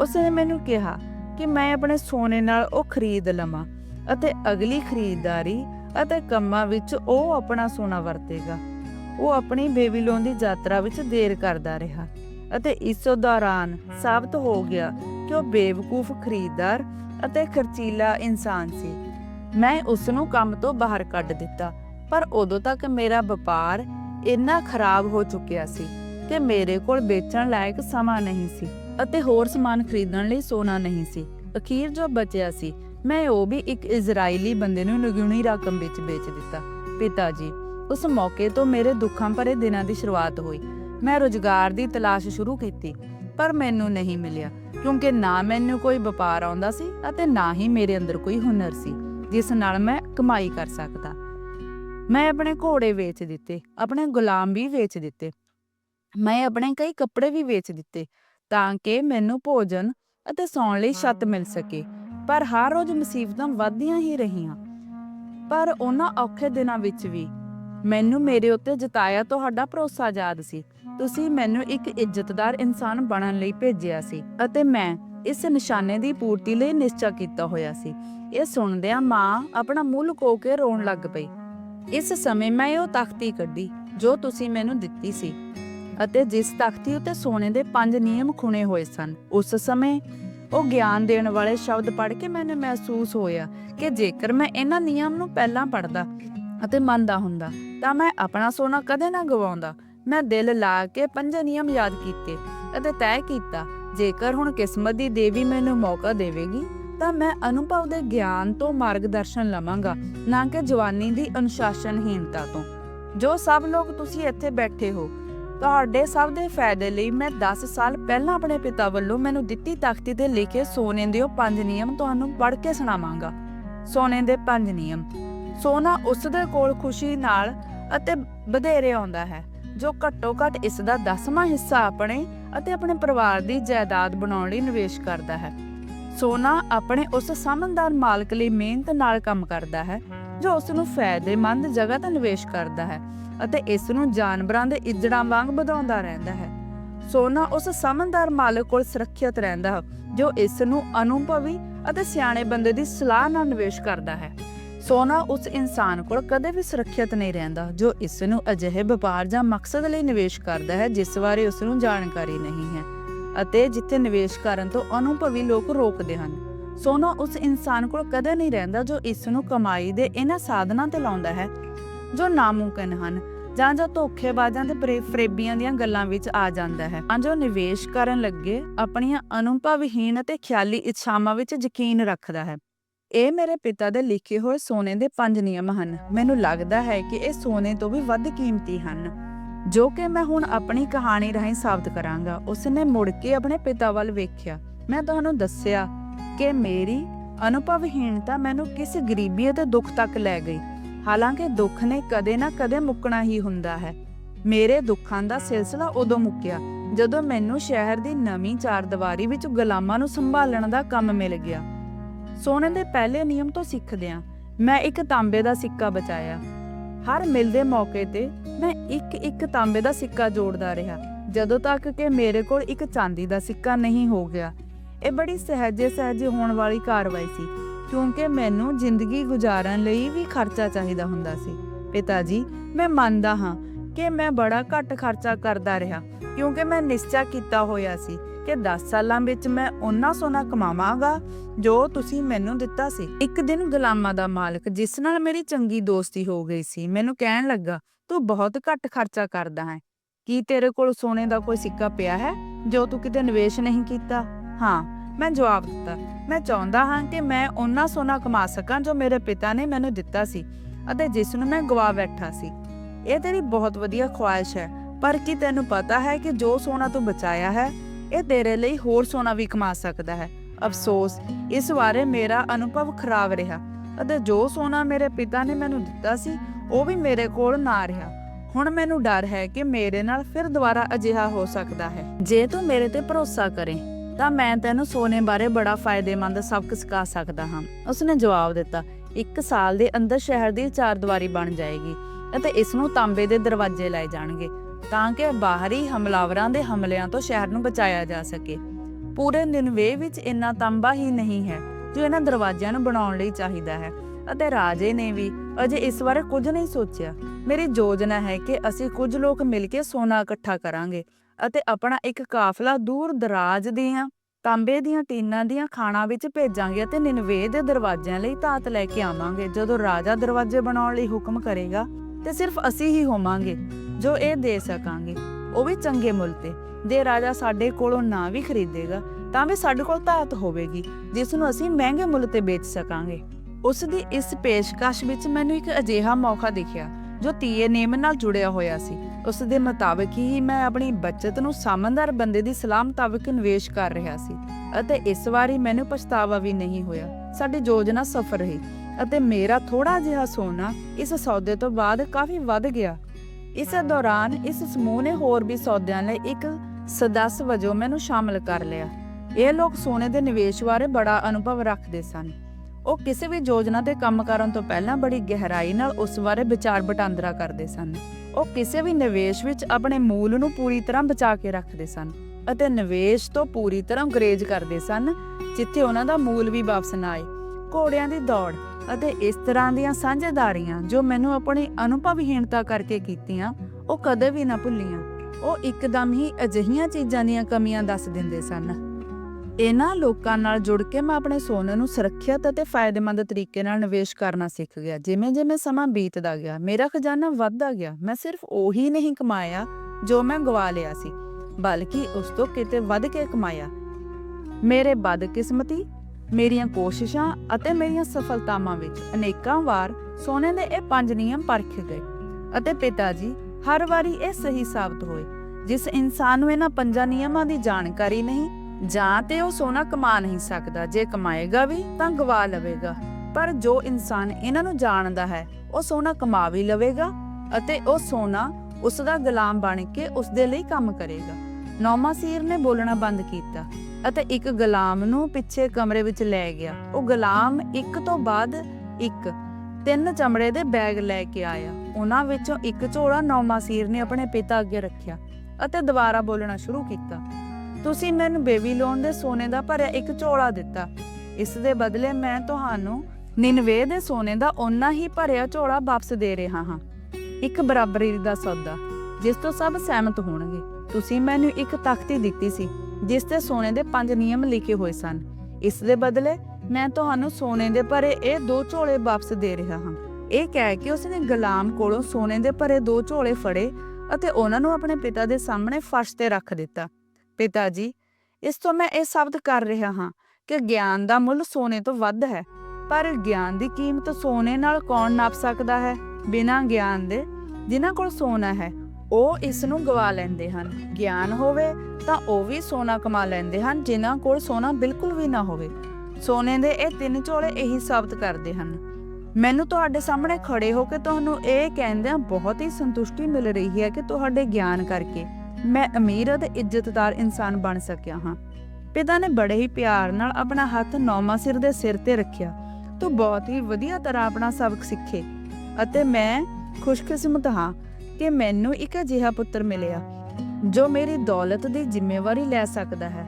ਉਸਨੇ ਮੈਨੂੰ ਕਿਹਾ ਕਿ ਮੈਂ ਆਪਣੇ ਸੋਨੇ ਨਾਲ ਉਹ ਖਰੀਦ ਲਵਾਂ ਅਤੇ ਅਗਲੀ ਖਰੀਦਦਾਰੀ ਅਤੇ ਕੰਮਾਂ ਵਿੱਚ ਉਹ ਆਪਣਾ ਸੋਨਾ ਵਰਤੇਗਾ। ਉਹ ਆਪਣੀ ਬੇਬੀਲੋਨ ਦੀ ਯਾਤਰਾ ਵਿੱਚ ਦੇਰ ਕਰਦਾ ਰਿਹਾ ਅਤੇ ਇਸ ਦੌਰਾਨ ਸਾਬਤ ਹੋ ਗਿਆ ਕਿ ਉਹ ਬੇਵਕੂਫ ਖਰੀਦਦਾਰ ਅਤੇ ਖਰਚੀਲਾ ਇਨਸਾਨ ਸੀ। ਮੈਂ ਉਸ ਨੂੰ ਕੰਮ ਤੋਂ ਬਾਹਰ ਕੱਢ ਦਿੱਤਾ, ਪਰ ਉਦੋਂ ਤੱਕ ਮੇਰਾ ਵਪਾਰ ਇੰਨਾ ਖਰਾਬ ਹੋ ਚੁੱਕਿਆ ਸੀ ਕਿ ਮੇਰੇ ਕੋਲ ਵੇਚਣ ਲਾਇਕ ਸਮਾਂ ਨਹੀਂ ਸੀ। ਅਤੇ ਹੋਰ ਸਮਾਨ ਖਰੀਦਣ ਲਈ ਸੋਨਾ ਨਹੀਂ ਸੀ। ਅਖੀਰ ਜੋ ਬਚਿਆ ਸੀ, ਮੈਂ ਉਹ ਵੀ ਇੱਕ ਇਜ਼ਰਾਈਲੀ ਬੰਦੇ ਨੂੰ ਨਿਗੁਣੀ ਰਕਮ ਵਿੱਚ ਵੇਚ ਦਿੱਤਾ। ਪਿਤਾ ਜੀ, ਉਸ ਮੌਕੇ ਤੋਂ ਮੇਰੇ ਦੁੱਖਾਂ ਭਰੇ ਦਿਨਾਂ ਦੀ ਸ਼ੁਰੂਆਤ ਹੋਈ। ਮੈਂ ਰੁਜ਼ਗਾਰ ਦੀ ਤਲਾਸ਼ ਸ਼ੁਰੂ ਕੀਤੀ, ਪਰ ਮੈਨੂੰ ਨਹੀਂ ਮਿਲਿਆ, ਕਿਉਂਕਿ ਨਾ ਮੈਨੂੰ ਕੋਈ ਵਪਾਰ ਆਉਂਦਾ ਸੀ ਅਤੇ ਨਾ ਹੀ ਮੇਰੇ ਅੰਦਰ ਕੋਈ ਹੁਨਰ ਸੀ, ਜਿਸ ਨਾਲ ਮੈਂ ਕਮਾਈ ਕਰ ਸਕਦਾ। ਮੈਂ ਆਪਣੇ ਘੋੜੇ ਵੇਚ ਦਿੱਤੇ, ਆਪਣੇ ਗੁਲਾਮ ਵੀ ਵੇਚ ਦਿੱਤੇ, ਮੈਂ ਆਪਣੇ ਕਈ ਕੱਪੜੇ ਵੀ ਵੇਚ ਦਿੱਤੇ ਤਾਂ ਕਿ ਮੈਨੂੰ ਭੋਜਨ ਅਤੇ ਸੌਣ ਲਈ ਛੱਤ ਮਿਲ ਸਕੇ, ਪਰ ਹਰ ਰੋਜ਼ ਮੁਸੀਬਤਾਂ ਵੱਧਦੀਆਂ ਹੀ ਰਹੀਆਂ। ਪਰ ਉਹਨਾਂ ਔਖੇ ਦਿਨਾਂ ਵਿੱਚ ਵੀ ਮੈਨੂੰ ਮੇਰੇ ਉੱਤੇ ਜਤਾਇਆ ਤੁਹਾਡਾ ਭਰੋਸਾ ਯਾਦ ਸੀ। ਤੁਸੀਂ ਮੈਨੂੰ ਇੱਕ ਇੱਜ਼ਤਦਾਰ ਇਨਸਾਨ ਬਣਨ ਲਈ ਭੇਜਿਆ ਸੀ ਅਤੇ ਮੈਂ ਇਸ ਨਿਸ਼ਾਨੇ ਦੀ ਪੂਰਤੀ ਲਈ ਨਿਸ਼ਚਾ ਕੀਤਾ ਹੋਇਆ ਸੀ। ਇਹ ਸੁਣਦਿਆਂ ਮਾਂ ਆਪਣਾ ਮੂੰਹ ਲੁਕੋ ਕੇ ਰੋਣ ਲੱਗ ਪਈ। ਇਸ ਸਮੇਂ ਮੈਂ ਉਹ ਤਖਤੀ ਕੱਢੀ ਜੋ ਤੁਸੀਂ ਮੈਨੂੰ ਦਿੱਤੀ ਸੀ। ਅਤੇ ਜਿਸ ਤਖਤੀ ਉੱਤੇ ਸੋਨੇ ਦੇ ਪੰਜ ਨਿਯਮ ਖੁਣੇ ਹੋਏ ਸਨ, ਉਸ ਸਮੇਂ ਉਹ ਗਿਆਨ ਦੇਣ ਵਾਲੇ ਸ਼ਬਦ ਪੜ੍ਹ ਕੇ ਮੈਨੂੰ ਮਹਿਸੂਸ ਹੋਇਆ ਕਿ ਜੇਕਰ ਮੈਂ ਇਹਨਾਂ ਨਿਯਮ ਨੂੰ ਪਹਿਲਾਂ ਪੜ੍ਹਦਾ ਅਤੇ ਮੰਨਦਾ ਹੁੰਦਾ, ਤਾਂ ਮੈਂ ਆਪਣਾ ਸੋਨਾ ਕਦੇ ਨਾ ਗਵਾਉਂਦਾ। ਮੈਂ ਦਿਲ ਲਾ ਕੇ ਪੰਜ ਨਿਯਮ ਯਾਦ ਕੀਤੇ ਅਤੇ ਤੈਅ ਕੀਤਾ, ਜੇਕਰ ਹੁਣ ਕਿਸਮਤ ਦੀ ਦੇਵੀ ਮੈਨੂੰ ਮੌਕਾ ਦੇਵੇਗੀ, ਤਾਂ ਮੈਂ ਅਨੁਭਵ ਦੇ ਗਿਆਨ ਤੋਂ ਮਾਰਗਦਰਸ਼ਨ ਲਵਾਂਗਾ, ਨਾ ਕਿ ਜਵਾਨੀ ਦੀ ਅਨੁਸ਼ਾਸਨਹੀਣਤਾ ਤੋਂ। ਜੋ ਸਭ ਲੋਕ ਤੁਸੀਂ ਇੱਥੇ ਬੈਠੇ ਹੋ ਤੁਹਾਡੇ ਸਭ ਦੇ ਫਾਇਦੇ ਲਈ ਮੈਂ 10 ਸਾਲ ਪਹਿਲਾਂ ਆਪਣੇ ਪਿਤਾ ਵੱਲੋਂ ਮੈਨੂੰ ਦਿੱਤੀ ਤਖਤੀ ਤੇ ਲਿਖੇ ਸੋਨੇ ਦੇ ਉਹ ਪੰਜ ਨਿਯਮ ਤੁਹਾਨੂੰ ਪੜ੍ਹ ਕੇ ਸੁਣਾਵਾਂਗਾ। ਸੋਨੇ ਦੇ ਪੰਜ ਨਿਯਮ। ਸੋਨਾ ਉਸ ਦੇ ਕੋਲ ਖੁਸ਼ੀ ਨਾਲ ਅਤੇ ਵਧੇਰੇ ਆਉਂਦਾ ਹੈ, ਜੋ ਘੱਟੋ ਘੱਟ ਇਸ ਦਾ 10ਵਾਂ ਹਿੱਸਾ ਆਪਣੇ ਅਤੇ ਆਪਣੇ ਪਰਿਵਾਰ ਦੀ ਜਾਇਦਾਦ ਬਣਾਉਣ ਲਈ ਨਿਵੇਸ਼ ਕਰਦਾ ਹੈ। ਸੋਨਾ ਆਪਣੇ ਉਸ ਸਮਝਦਾਰ ਮਾਲਕ ਲਈ ਮਿਹਨਤ ਨਾਲ ਕੰਮ ਕਰਦਾ ਹੈ, ਜੋ ਉਸ ਨੂੰ ਫਾਇਦੇਮੰਦ ਜਗ੍ਹਾ ਤੇ ਨਿਵੇਸ਼ ਕਰਦਾ ਹੈ। ਅਤੇ ਇਸ ਨੂੰ ਜਾਨਵਰਾਂ ਦੇ ਇੱਜੜਾਂ ਵਾਂਗ ਵਧਾਉਂਦਾ ਰਹਿੰਦਾ ਹੈ। ਸੋਨਾ ਉਸ ਸਮਝਦਾਰ ਮਾਲਕ ਕੋਲ ਸੁਰੱਖਿਅਤ ਰਹਿੰਦਾ, ਜੋ ਇਸ ਨੂੰ ਅਨੁਭਵੀ ਅਤੇ ਸਿਆਣੇ ਬੰਦੇ ਦੀ ਸਲਾਹ ਨਾਲ ਨਿਵੇਸ਼ ਕਰਦਾ ਹੈ। ਸੋਨਾ ਉਸ ਇਨਸਾਨ ਕੋਲ ਕਦੇ ਵੀ ਸੁਰੱਖਿਅਤ ਨਹੀਂ ਰਹਿੰਦਾ, ਜੋ ਇਸ ਨੂੰ ਅਜਿਹੇ ਵਪਾਰ ਜਾਂ ਮਕਸਦ ਲਈ ਨਿਵੇਸ਼ ਕਰਦਾ ਹੈ, ਜਿਸ ਬਾਰੇ ਉਸ ਨੂੰ ਜਾਣਕਾਰੀ ਨਹੀਂ ਹੈ ਅਤੇ ਜਿੱਥੇ ਨਿਵੇਸ਼ ਕਰਨ ਤੋਂ ਅਨੁਭਵੀ ਲੋਕ ਰੋਕਦੇ ਹਨ। ਸੋਨਾ ਉਸ ਇਨਸਾਨ ਕੋਲ ਕਦੇ ਨਹੀਂ ਰਹਿੰਦਾ, ਜੋ ਇਸ ਨੂੰ ਕਮਾਈ ਦੇ ਇਹਨਾਂ ਸਾਧਨਾਂ ਤੇ ਲਾਉਂਦਾ ਹੈ ਜੋ ਨਾਮੁਮਕਿਨ ਹਨ, ਜਾਂ ਜੋ ਧੋਖੇਬਾਜ਼ਾਂ ਤੇ ਫਰੇਬੀਆਂ ਦੀਆਂ ਗੱਲਾਂ ਵਿੱਚ ਆ ਜਾਂਦਾ ਹੈ। ਤਾਂ ਜੋ ਨਿਵੇਸ਼ ਕਰਨ ਲੱਗੇ ਆਪਣੀਆਂ ਅਨੁਭਵਹੀਣ ਅਤੇ ਖਿਆਲੀ ਇੱਛਾਵਾਂ ਵਿੱਚ ਯਕੀਨ ਰੱਖਦਾ ਹੈ। ਇਹ ਮੇਰੇ ਪਿਤਾ ਦੇ ਲਿਖੇ ਹੋਏ ਸੋਨੇ ਦੇ ਪੰਜ ਨਿਯਮ ਹਨ। ਮੈਨੂੰ ਲੱਗਦਾ ਹੈ ਕਿ ਇਹ ਸੋਨੇ ਤੋਂ ਵੀ ਵੱਧ ਕੀਮਤੀ ਹਨ। ਜੋ ਕਿ ਮੈਂ ਹੁਣ ਆਪਣੀ ਕਹਾਣੀ ਰਾਹੀਂ ਸਾਬਤ ਕਰਾਂਗਾ, ਉਸਨੇ ਮੁੜ ਕੇ ਆਪਣੇ ਪਿਤਾ ਵੱਲ ਵੇਖਿਆ। ਮੈਂ ਤੁਹਾਨੂੰ ਦੱਸਿਆ ਕਿ ਮੇਰੀ ਅਨੁਭਵਹੀਣਤਾ ਮੈਨੂੰ ਕਿਸ ਗਰੀਬੀ ਅਤੇ ਦੁੱਖ ਤੱਕ ਲੈ ਗਈ। ਹਾਲਾਂਕਿ ਦੁੱਖ ਨੇ ਕਦੇ ਨਾ ਕਦੇ ਮੁੱਕਣਾ ਹੀ ਹੁੰਦਾ ਹੈ। ਮੇਰੇ ਦੁੱਖਾਂ ਦਾ ਸਿਲਸਿਲਾ ਉਦੋਂ ਮੁੱਕਿਆ ਜਦੋਂ ਮੈਨੂੰ ਸ਼ਹਿਰ ਦੀ ਨਵੀਂ ਚਾਰਦੀਵਾਰੀ ਵਿੱਚ ਗੁਲਾਮਾਂ ਨੂੰ ਸੰਭਾਲਣ ਦਾ ਕੰਮ ਮਿਲ ਗਿਆ। ਸੋਨੇ ਦੇ ਪਹਿਲੇ ਨਿਯਮ ਤੋਂ ਸਿੱਖਦਿਆਂ ਮੈਂ ਇੱਕ ਤਾਂਬੇ ਦਾ ਸਿੱਕਾ ਬਚਾਇਆ। ਹਰ ਮਿਲਦੇ ਮੌਕੇ ਤੇ ਮੈਂ ਇੱਕ ਇੱਕ ਤਾਂਬੇ ਦਾ ਸਿੱਕਾ ਜੋੜਦਾ ਰਿਹਾ ਜਦੋਂ ਤੱਕ ਕਿ ਮੇਰੇ ਕੋਲ ਇੱਕ ਚਾਂਦੀ ਦਾ ਸਿੱਕਾ ਨਹੀਂ ਹੋ ਗਿਆ। ਇਹ ਬੜੀ ਸਹਿਜੇ ਸਹਿਜੇ ਹੋਣ ਵਾਲੀ ਕਾਰਵਾਈ ਸੀ। ਕਿਉਂਕਿ ਮੈਨੂੰ ਜ਼ਿੰਦਗੀ ਗੁਜ਼ਾਰਨ ਲਈ ਵੀ ਖਰਚਾ ਚਾਹੀਦਾ ਹੁੰਦਾ ਸੀ। ਪਿਤਾ ਜੀ, ਮੈਂ ਮੰਨਦਾ ਹਾਂ ਕਿ ਮੈਂ ਬੜਾ ਘੱਟ ਖਰਚਾ ਕਰਦਾ ਰਿਹਾ, ਕਿਉਂਕਿ ਮੈਂ ਨਿਸ਼ਚਾ ਕੀਤਾ ਹੋਇਆ ਸੀ ਕਿ 10 ਸਾਲਾਂ ਵਿੱਚ ਮੈਂ ਉਹਨਾਂ ਸੋਨਾ ਕਮਾਵਾਂਗਾ ਜੋ ਤੁਸੀਂ ਮੈਨੂੰ ਦਿੱਤਾ ਸੀ। ਇੱਕ ਦਿਨ ਗੁਲਾਮਾਂ ਦਾ ਮਾਲਕ, ਜਿਸ ਨਾਲ ਮੇਰੀ ਚੰਗੀ ਦੋਸਤੀ ਹੋ ਗਈ ਸੀ, ਮੈਨੂੰ ਕਹਿਣ ਲੱਗਾ, ਤੂੰ ਬਹੁਤ ਘੱਟ ਖਰਚਾ ਕਰਦਾ ਹੈ। ਕੀ ਤੇਰੇ ਕੋਲ ਸੋਨੇ ਦਾ ਕੋਈ ਸਿੱਕਾ ਪਿਆ ਹੈ, ਜੋ ਤੂੰ ਕਿਤੇ ਨਿਵੇਸ਼ ਨਹੀਂ ਕੀਤਾ? ਹਾਂ। ਮੈਂ ਜਵਾਬ ਦਿੱਤਾ। ਮੈਂ ਚਾਹੁੰਦਾ ਹਾਂ ਕਿ ਮੈਂ ਉਹਨਾਂ ਸੋਨਾ ਕਮਾ ਸਕਾਂ ਜੋ ਮੇਰੇ ਪਿਤਾ ਨੇ ਮੈਨੂੰ ਦਿੱਤਾ ਸੀ ਅਤੇ ਜਿਸ ਨੂੰ ਮੈਂ ਗਵਾ ਬੈਠਾ ਸੀ। ਇਹ ਤੇਰੀ ਬਹੁਤ ਵਧੀਆ ਖੁਆਇਸ਼ ਹੈ, ਪਰ ਕੀ ਤੈਨੂੰ ਪਤਾ ਹੈ ਕਿ ਜੋ ਸੋਨਾ ਤੂੰ ਬਚਾਇਆ ਹੈ, ਇਹ ਤੇਰੇ ਲਈ ਹੋਰ ਸੋਨਾ ਵੀ ਕਮਾ ਸਕਦਾ ਹੈ। ਅਫਸੋਸ, ਇਸ ਬਾਰੇ ਮੇਰਾ ਅਨੁਭਵ ਖਰਾਬ ਰਿਹਾ ਅਤੇ ਜੋ ਸੋਨਾ ਮੇਰੇ ਪਿਤਾ ਨੇ ਮੈਨੂੰ ਦਿੱਤਾ ਸੀ, ਉਹ ਵੀ ਮੇਰੇ ਕੋਲ ਨਾ ਰਿਹਾ। ਹੁਣ ਮੈਨੂੰ ਡਰ ਹੈ ਕਿ ਮੇਰੇ ਨਾਲ ਫਿਰ ਦੁਬਾਰਾ ਅਜਿਹਾ ਹੋ ਸਕਦਾ ਹੈ। ਜੇ ਤੂੰ ਮੇਰੇ ਤੇ ਭਰੋਸਾ ਕਰੇ ਤਾਂ ਮੈਂ ਤੈਨੂੰ ਸੋਨੇ ਬਾਰੇ ਬੜਾ ਫਾਇਦੇਮੰਦ ਸਬਕ ਸਿਖਾ ਸਕਦਾ ਹਾਂ। ਉਸਨੇ ਜਵਾਬ ਦਿੱਤਾ, ਇੱਕ ਸਾਲ ਦੇ ਅੰਦਰ ਸ਼ਹਿਰ ਦੀ ਚਾਰਦੀਵਾਰੀ ਬਣ ਜਾਏਗੀ ਅਤੇ ਇਸ ਨੂੰ ਤਾਂਬੇ ਦੇ ਦਰਵਾਜ਼ੇ ਲਾਏ ਜਾਣਗੇ ਤਾਂ ਕਿ ਬਾਹਰੀ ਹਮਲਾਵਰਾਂ ਦੇ ਹਮਲਿਆਂ ਤੋਂ ਸ਼ਹਿਰ ਨੂੰ ਬਚਾਇਆ ਜਾ ਸਕੇ। ਪੂਰੇ ਨਿਨਵੇ ਵਿੱਚ ਇੰਨਾ ਤਾਂਬਾ ਹੀ ਨਹੀਂ ਹੈ ਜੋ ਇਹਨਾਂ ਦਰਵਾਜ਼ਿਆਂ ਨੂੰ ਬਣਾਉਣ ਲਈ ਚਾਹੀਦਾ ਹੈ ਅਤੇ ਰਾਜੇ ਨੇ ਵੀ ਅਜੇ ਇਸ ਬਾਰੇ ਕੁਝ ਨਹੀਂ ਸੋਚਿਆ। ਮੇਰੀ ਯੋਜਨਾ ਹੈ ਕਿ ਅਸੀਂ ਕੁਝ ਲੋਕ ਮਿਲ ਕੇ ਸੋਨਾ ਇਕੱਠਾ ਕਰਾਂਗੇ ਅਤੇ ਆਪਣਾ ਇੱਕ ਕਾਫਲਾ ਦੂਰ ਦਰਾਜ ਦੀਆਂ, ਤਾਂਬੇ ਦੀਆਂ ਟੀਨਾਂ ਦੀਆਂ ਖਾਣਾ ਵਿੱਚ ਭੇਜਾਂਗੇ ਅਤੇ ਨਿਨਵੇ ਦੇ ਦਰਵਾਜ਼ਿਆਂ ਲਈ ਧਾਤ ਲੈ ਕੇ ਆਵਾਂਗੇ, ਜਦੋਂ ਰਾਜਾ ਦਰਵਾਜ਼ੇ ਬਣਾਉਣ ਲਈ ਹੁਕਮ ਕਰੇਗਾ ਤੇ ਸਿਰਫ ਅਸੀਂ ਹੀ ਹੋਵਾਂਗੇ, ਜੋ ਇਹ ਦੇ ਸਕਾਂਗੇ। ਉਹ ਵੀ ਚੰਗੇ ਮੁੱਲ ਤੇ। ਜੇ ਰਾਜਾ ਸਾਡੇ ਕੋਲੋਂ ਨਾ ਵੀ ਖਰੀਦੇਗਾ, ਤਾਂ ਵੀ ਸਾਡੇ ਕੋਲ ਧਾਤ ਹੋਵੇਗੀ, ਜਿਸ ਨੂੰ ਅਸੀਂ ਮਹਿੰਗੇ ਮੁੱਲ ਤੇ ਵੇਚ ਸਕਾਂਗੇ। ਉਸ ਦੀ ਇਸ ਪੇਸ਼ਕਸ਼ ਵਿੱਚ ਮੈਨੂੰ ਇੱਕ ਅਜਿਹਾ ਮੌਕਾ ਦਿਖਿਆ। ਜੋ ਤੀਏ ਨੇਮ ਨਾਲ ਜੁੜਿਆ ਹੋਇਆ ਸੀ, ਉਸ ਦੇ ਮੁਤਾਬਕ ਹੀ ਮੈਂ ਆਪਣੀ ਬਚਤ ਨੂੰ ਸਮਝਦਾਰ ਬੰਦੇ ਦੀ ਸਲਾਹ ਮੁਤਾਬਕ ਨਿਵੇਸ਼ ਕਰ ਰਿਹਾ ਸੀ ਅਤੇ ਇਸ ਵਾਰੀ ਮੈਨੂੰ ਪਛਤਾਵਾ ਵੀ ਨਹੀਂ ਹੋਇਆ, ਸਾਡੀ ਯੋਜਨਾ ਸਫਲ ਰਹੀ ਅਤੇ ਮੇਰਾ ਥੋੜਾ ਜਿਹਾ ਸੋਨਾ ਇਸ ਸੌਦੇ ਤੋਂ ਬਾਅਦ ਕਾਫੀ ਵੱਧ ਗਿਆ। ਇਸ ਦੌਰਾਨ ਇਸ ਸਮੂਹ ਨੇ ਹੋਰ ਵੀ ਸੌਦਿਆਂ ਲਈ ਇੱਕ ਸਦੱਸ ਵਜੋਂ ਮੈਨੂੰ ਸ਼ਾਮਲ ਕਰ ਲਿਆ। ਇਹ ਲੋਕ ਸੋਨੇ ਦੇ ਨਿਵੇਸ਼ ਬਾਰੇ ਬੜਾ ਅਨੁਭਵ ਰੱਖਦੇ ਸਨ। ਉਹ ਕਿਸੇ ਵੀ ਯੋਜਨਾ ਤੇ ਕੰਮ ਕਰਨ ਤੋਂ ਪਹਿਲਾਂ ਬੜੀ ਗਹਿਰਾਈ ਨਾਲ ਉਸ ਬਾਰੇ ਵਿਚਾਰ ਵਟਾਂਦਰਾ ਕਰਦੇ ਸਨ। ਉਹ ਕਿਸੇ ਵੀ ਨਿਵੇਸ਼ ਵਿੱਚ ਆਪਣੇ ਮੂਲ ਨੂੰ ਪੂਰੀ ਤਰ੍ਹਾਂ ਬਚਾ ਕੇ ਰੱਖਦੇ ਸਨ ਅਤੇ ਨਿਵੇਸ਼ ਤੋਂ ਪੂਰੀ ਤਰ੍ਹਾਂ ਗਰੇਜ ਕਰਦੇ ਸਨ, ਜਿੱਥੇ ਉਹਨਾਂ ਦਾ ਮੂਲ ਵੀ ਵਾਪਸ ਨਾ ਆਏ। ਘੋੜਿਆਂ ਦੀ ਦੌੜ ਅਤੇ ਇਸ ਤਰ੍ਹਾਂ ਦੀਆਂ ਸਾਂਝੇਦਾਰੀਆਂ ਜੋ ਮੈਨੂੰ ਆਪਣੀ ਅਨੁਭਵਹੀਣਤਾ ਕਰਕੇ ਕੀਤੀਆਂ, ਉਹ ਕਦੇ ਵੀ ਨਾ ਭੁੱਲੀਆਂ। ਉਹ ਇੱਕਦਮ ਹੀ ਅਜਿਹੀਆਂ ਚੀਜ਼ਾਂ ਦੀਆਂ ਕਮੀਆਂ ਦੱਸ ਦਿੰਦੇ ਸਨ। ਇਹਨਾਂ ਲੋਕਾਂ ਨਾਲ ਜੁੜ ਕੇ ਮੈਂ ਆਪਣੇ ਸੋਨੇ ਨੂੰ ਸੁਰੱਖਿਅਤ ਅਤੇ ਫਾਇਦੇਮੰਦ ਤਰੀਕੇ ਨਾਲ ਨਿਵੇਸ਼ ਕਰਨਾ ਸਿੱਖ ਗਿਆ। ਜਿਵੇਂ ਜਿਵੇਂ ਸਮਾਂ ਬੀਤਦਾ ਗਿਆ, ਮੇਰਾ ਖਜ਼ਾਨਾ ਵੱਧਦਾ ਗਿਆ, ਮੈਂ ਸਿਰਫ ਉਹੀ ਨਹੀਂ ਕਮਾਇਆ ਜੋ ਮੈਂ ਗਵਾ ਲਿਆ ਸੀ, ਬਲਕਿ ਉਸ ਤੋਂ ਕਿਤੇ ਵੱਧ ਕੇ ਕਮਾਇਆ। ਮੇਰੇ ਬਦਕਿਸਮਤੀ, ਮੇਰੀਆਂ ਕੋਸ਼ਿਸ਼ਾਂ ਅਤੇ ਮੇਰੀਆਂ ਸਫਲਤਾਵਾਂ ਵਿੱਚ ਅਨੇਕਾਂ ਵਾਰ ਸੋਨੇ ਦੇ ਇਹ ਪੰਜ ਨਿਯਮ ਪਰਖੇ ਗਏ ਅਤੇ ਪਿਤਾ ਜੀ, ਹਰ ਵਾਰੀ ਇਹ ਸਹੀ ਸਾਬਤ ਹੋਏ, ਜਿਸ ਇਨਸਾਨ ਨੂੰ ਇਹਨਾਂ ਪੰਜਾਂ ਨਿਯਮਾਂ ਦੀ ਜਾਣਕਾਰੀ ਨਹੀਂ ਜਾਂ ਤੇ ਉਹ ਸੋਨਾ ਕਮਾ ਨਹੀਂ ਸਕਦਾ। ਜੇ ਕਮਾਏਗਾ ਵੀ ਤਾਂ ਗਵਾ ਲਵੇਗਾ। ਪਰ ਜੋ ਇਨਸਾਨ ਇਹਨਾਂ ਨੂੰ ਜਾਣਦਾ ਹੈ, ਉਹ ਸੋਨਾ ਕਮਾ ਵੀ ਲਵੇਗਾ ਅਤੇ ਉਹ ਸੋਨਾ ਉਸ ਦਾ ਗੁਲਾਮ ਬਣ ਕੇ ਉਸ ਦੇ ਲਈ ਕੰਮ ਕਰੇਗਾ। ਨੌਮਾਸੀਰ ਨੇ ਬੋਲਣਾ ਬੰਦ ਕੀਤਾ ਅਤੇ ਇੱਕ ਗੁਲਾਮ ਨੂੰ ਪਿੱਛੇ ਕਮਰੇ ਵਿੱਚ ਲੈ ਗਿਆ। ਉਹ ਗੁਲਾਮ ਇੱਕ ਤੋਂ ਬਾਅਦ ਇੱਕ, ਤਿੰਨ ਚਮੜੇ ਦੇ ਬੈਗ ਲੈ ਕੇ ਆਇਆ। ਉਹਨਾਂ ਵਿੱਚੋਂ ਇੱਕ ਝੋਲਾ ਨੌਮਾਸੀਰ ਨੇ ਆਪਣੇ ਪਿਤਾ ਅੱਗੇ ਰੱਖਿਆ ਅਤੇ ਦੁਬਾਰਾ ਬੋਲਣਾ ਸ਼ੁਰੂ ਕੀਤਾ। ਤੁਸੀਂ ਮੈਨੂੰ ਬੇਬੀ ਲੋਨ ਦੇ ਸੋਨੇ ਦਾ ਭਰਿਆ ਇੱਕ ਝੋਲਾ ਦਿੱਤਾ। ਇਸ ਦੇ ਬਦਲੇ ਮੈਂ ਤੁਹਾਨੂੰ ਨਿਨਵੇ ਦੇ ਸੋਨੇ ਦਾ ਓਨਾ ਹੀ ਭਰਿਆ ਝੋਲਾ ਵਾਪਸ ਦੇ ਰਿਹਾ ਹਾਂ। ਇੱਕ ਬਰਾਬਰੀ ਦਾ ਸੌਦਾ, ਜਿਸ ਤੋਂ ਸਭ ਸਹਿਮਤ ਹੋਣਗੇ। ਤੁਸੀਂ ਮੈਨੂੰ ਇੱਕ ਤਖਤੀ ਦਿੱਤੀ ਸੀ, ਜਿਸ ਤੇ ਸੋਨੇ ਦੇ ਪੰਜ ਨਿਯਮ ਲਿਖੇ ਹੋਏ ਸਨ। ਇਸ ਦੇ ਬਦਲੇ ਮੈਂ ਤੁਹਾਨੂੰ ਸੋਨੇ ਦੇ ਭਰੇ ਇਹ ਦੋ ਝੋਲੇ ਵਾਪਸ ਦੇ ਰਿਹਾ ਹਾਂ। ਇਹ ਕਹਿ ਕੇ ਉਸਨੇ ਗੁਲਾਮ ਕੋਲੋਂ ਸੋਨੇ ਦੇ ਭਰੇ ਦੋ ਝੋਲੇ ਫੜੇ ਅਤੇ ਉਹਨਾਂ ਨੂੰ ਆਪਣੇ ਪਿਤਾ ਦੇ ਸਾਹਮਣੇ ਫਰਸ਼ ਤੇ ਰੱਖ ਦਿੱਤਾ। ਪਿਤਾ ਜੀ, ਇਸ ਤੋਂ ਮੈਂ ਇਹ ਸ਼ਬਦ ਕਰ ਰਿਹਾ ਹਾਂ ਕਿ ਗਿਆਨ ਦਾ ਮੁੱਲ ਸੋਨੇ ਤੋਂ ਵੱਧ ਹੈ, ਪਰ ਗਿਆਨ ਦੀ ਕੀਮਤ ਸੋਨੇ ਨਾਲ ਕੌਣ ਨਾਪ ਸਕਦਾ ਹੈ? ਬਿਨਾਂ ਗਿਆਨ ਦੇ ਜਿਨ੍ਹਾਂ ਕੋਲ ਸੋਨਾ ਹੈ, ਉਹ ਇਸ ਨੂੰ ਗਵਾ ਲੈਂਦੇ ਹਨ। ਗਿਆਨ ਹੋਵੇ ਤਾਂ ਉਹ ਵੀ ਸੋਨਾ ਕਮਾ ਲੈਂਦੇ ਹਨ, ਜਿਨ੍ਹਾਂ ਕੋਲ ਸੋਨਾ ਬਿਲਕੁਲ ਵੀ ਨਾ ਹੋਵੇ। ਸੋਨੇ ਦੇ ਇਹ ਤਿੰਨ ਝੋਲੇ ਇਹੀ ਸਾਬਤ ਕਰਦੇ ਹਨ। ਮੈਨੂੰ ਤੁਹਾਡੇ ਸਾਹਮਣੇ ਖੜੇ ਹੋ ਕੇ ਤੁਹਾਨੂੰ ਇਹ ਕਹਿੰਦਿਆਂ ਬਹੁਤ ਹੀ ਸੰਤੁਸ਼ਟੀ ਮਿਲ ਰਹੀ ਹੈ ਕਿ ਤੁਹਾਡੇ ਗਿਆਨ ਕਰਕੇ ਮੈਂ ਅਮੀਰ ਅਤੇ ਇੱਜ਼ਤਦਾਰ ਇਨਸਾਨ ਬਣ ਸਕਿਆ ਹਾਂ। ਪਿਤਾ ਨੇ ਬੜੇ ਹੀ ਪਿਆਰ ਨਾਲ ਆਪਣਾ ਹੱਥ ਨੌਮਾ ਸਿਰ ਦੇ ਸਿਰ ਤੇ ਰੱਖਿਆ। ਤੂੰ ਬਹੁਤ ਹੀ ਵਧੀਆ ਤਰ੍ਹਾਂ ਆਪਣਾ ਸਬਕ ਸਿੱਖੇ ਅਤੇ ਮੈਂ ਖੁਸ਼ਕਿਸਮਤ ਹਾਂ ਕਿ ਮੈਨੂੰ ਇੱਕ ਅਜਿਹਾ ਪੁੱਤਰ ਮਿਲਿਆ, ਜੋ ਮੇਰੀ ਦੌਲਤ ਦੀ ਜ਼ਿੰਮੇਵਾਰੀ ਲੈ ਸਕਦਾ ਹੈ।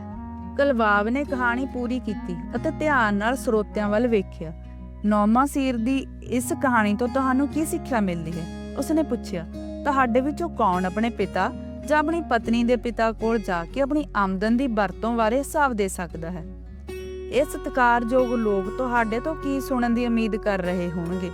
ਕਲਵਾਬ ਨੇ ਕਹਾਣੀ ਪੂਰੀ ਕੀਤੀ ਅਤੇ ਧਿਆਨ ਨਾਲ ਸਰੋਤਿਆਂ ਵੱਲ ਵੇਖਿਆ। ਨੌਮਾ ਸੀਰ ਦੀ ਇਸ ਕਹਾਣੀ ਤੋਂ ਤੁਹਾਨੂੰ ਕੀ ਸਿੱਖਿਆ ਮਿਲਦੀ ਹੈ? ਉਸਨੇ ਪੁੱਛਿਆ, ਤੁਹਾਡੇ ਵਿੱਚੋਂ ਕੌਣ ਆਪਣੇ ਪਿਤਾ ਜਾਂ ਆਪਣੀ ਪਤਨੀ ਦੇ ਪਿਤਾ ਕੋਲ ਜਾ ਕੇ ਆਪਣੀ ਆਮਦਨ ਦੀ ਵਰਤੋਂ ਬਾਰੇ ਹਿਸਾਬ ਦੇ ਸਕਦਾ ਹੈ। ਇਹ ਸਤਿਕਾਰਯੋਗ ਲੋਕ ਤੁਹਾਡੇ ਤੋਂ ਕੀ ਸੁਣਨ ਦੀ ਉਮੀਦ ਕਰ ਰਹੇ ਹੋਣਗੇ?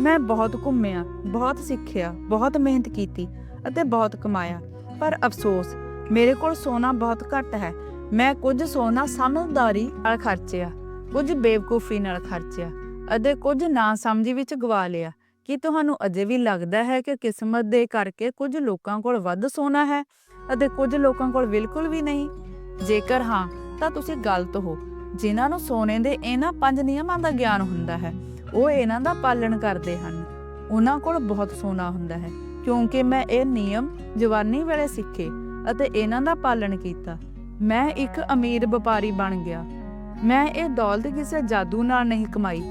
ਮੈਂ ਬਹੁਤ ਘੁੰਮਿਆ, ਬਹੁਤ ਸਿੱਖਿਆ, ਬਹੁਤ ਮਿਹਨਤ ਕੀਤੀ ਅਤੇ ਬਹੁਤ ਕਮਾਇਆ। ਪਰ ਅਫਸੋਸ, ਮੇਰੇ ਕੋਲ ਸੋਨਾ ਬਹੁਤ ਘੱਟ ਹੈ। ਮੈਂ ਕੁਝ ਸੋਨਾ ਸਮਝਦਾਰੀ ਨਾਲ ਖਰਚਿਆ, ਕੁਝ ਬੇਵਕੂਫੀ ਨਾਲ ਖਰਚਿਆ ਅਤੇ ਕੁਝ ਨਾ ਸਮਝੀ ਵਿੱਚ ਗਵਾ ਲਿਆ। ਕੀ ਤੁਹਾਨੂੰ ਅਜੇ ਵੀ ਲੱਗਦਾ ਹੈ ਕਿ ਕਿਸਮਤ ਦੇ ਕਰਕੇ ਕੁਝ ਲੋਕਾਂ ਕੋਲ ਵੱਧ ਸੋਨਾ ਹੈ ਅਤੇ ਕੁਝ ਲੋਕਾਂ ਕੋਲ ਬਿਲਕੁਲ ਵੀ ਨਹੀਂ? ਜੇਕਰ ਹਾਂ, ਤਾਂ ਤੁਸੀਂ ਗਲਤ ਹੋ। ਜਿਨ੍ਹਾਂ ਨੂੰ ਸੋਨੇ ਦੇ ਇਹਨਾਂ ਪੰਜ ਨਿਯਮਾਂ ਦਾ ਗਿਆਨ ਹੁੰਦਾ ਹੈ, ਉਹ ਇਹਨਾਂ ਦਾ ਪਾਲਣ ਕਰਦੇ ਹਨ। ਉਹਨਾਂ ਕੋਲ ਬਹੁਤ ਸੋਨਾ ਹੁੰਦਾ ਹੈ, ਕਿਉਂਕਿ ਮੈਂ ਇਹ ਨਿਯਮ ਜਵਾਨੀ ਵੇਲੇ ਸਿੱਖੇ ਅਤੇ ਇਹਨਾਂ ਦਾ ਪਾਲਣ ਕੀਤਾ। ਮੈਂ ਇੱਕ ਅਮੀਰ ਵਪਾਰੀ ਬਣ ਗਿਆ। ਮੈਂ ਇਹ ਦੌਲਤ ਕਿਸੇ ਜਾਦੂ ਨਾਲ ਨਹੀਂ ਕਮਾਈ।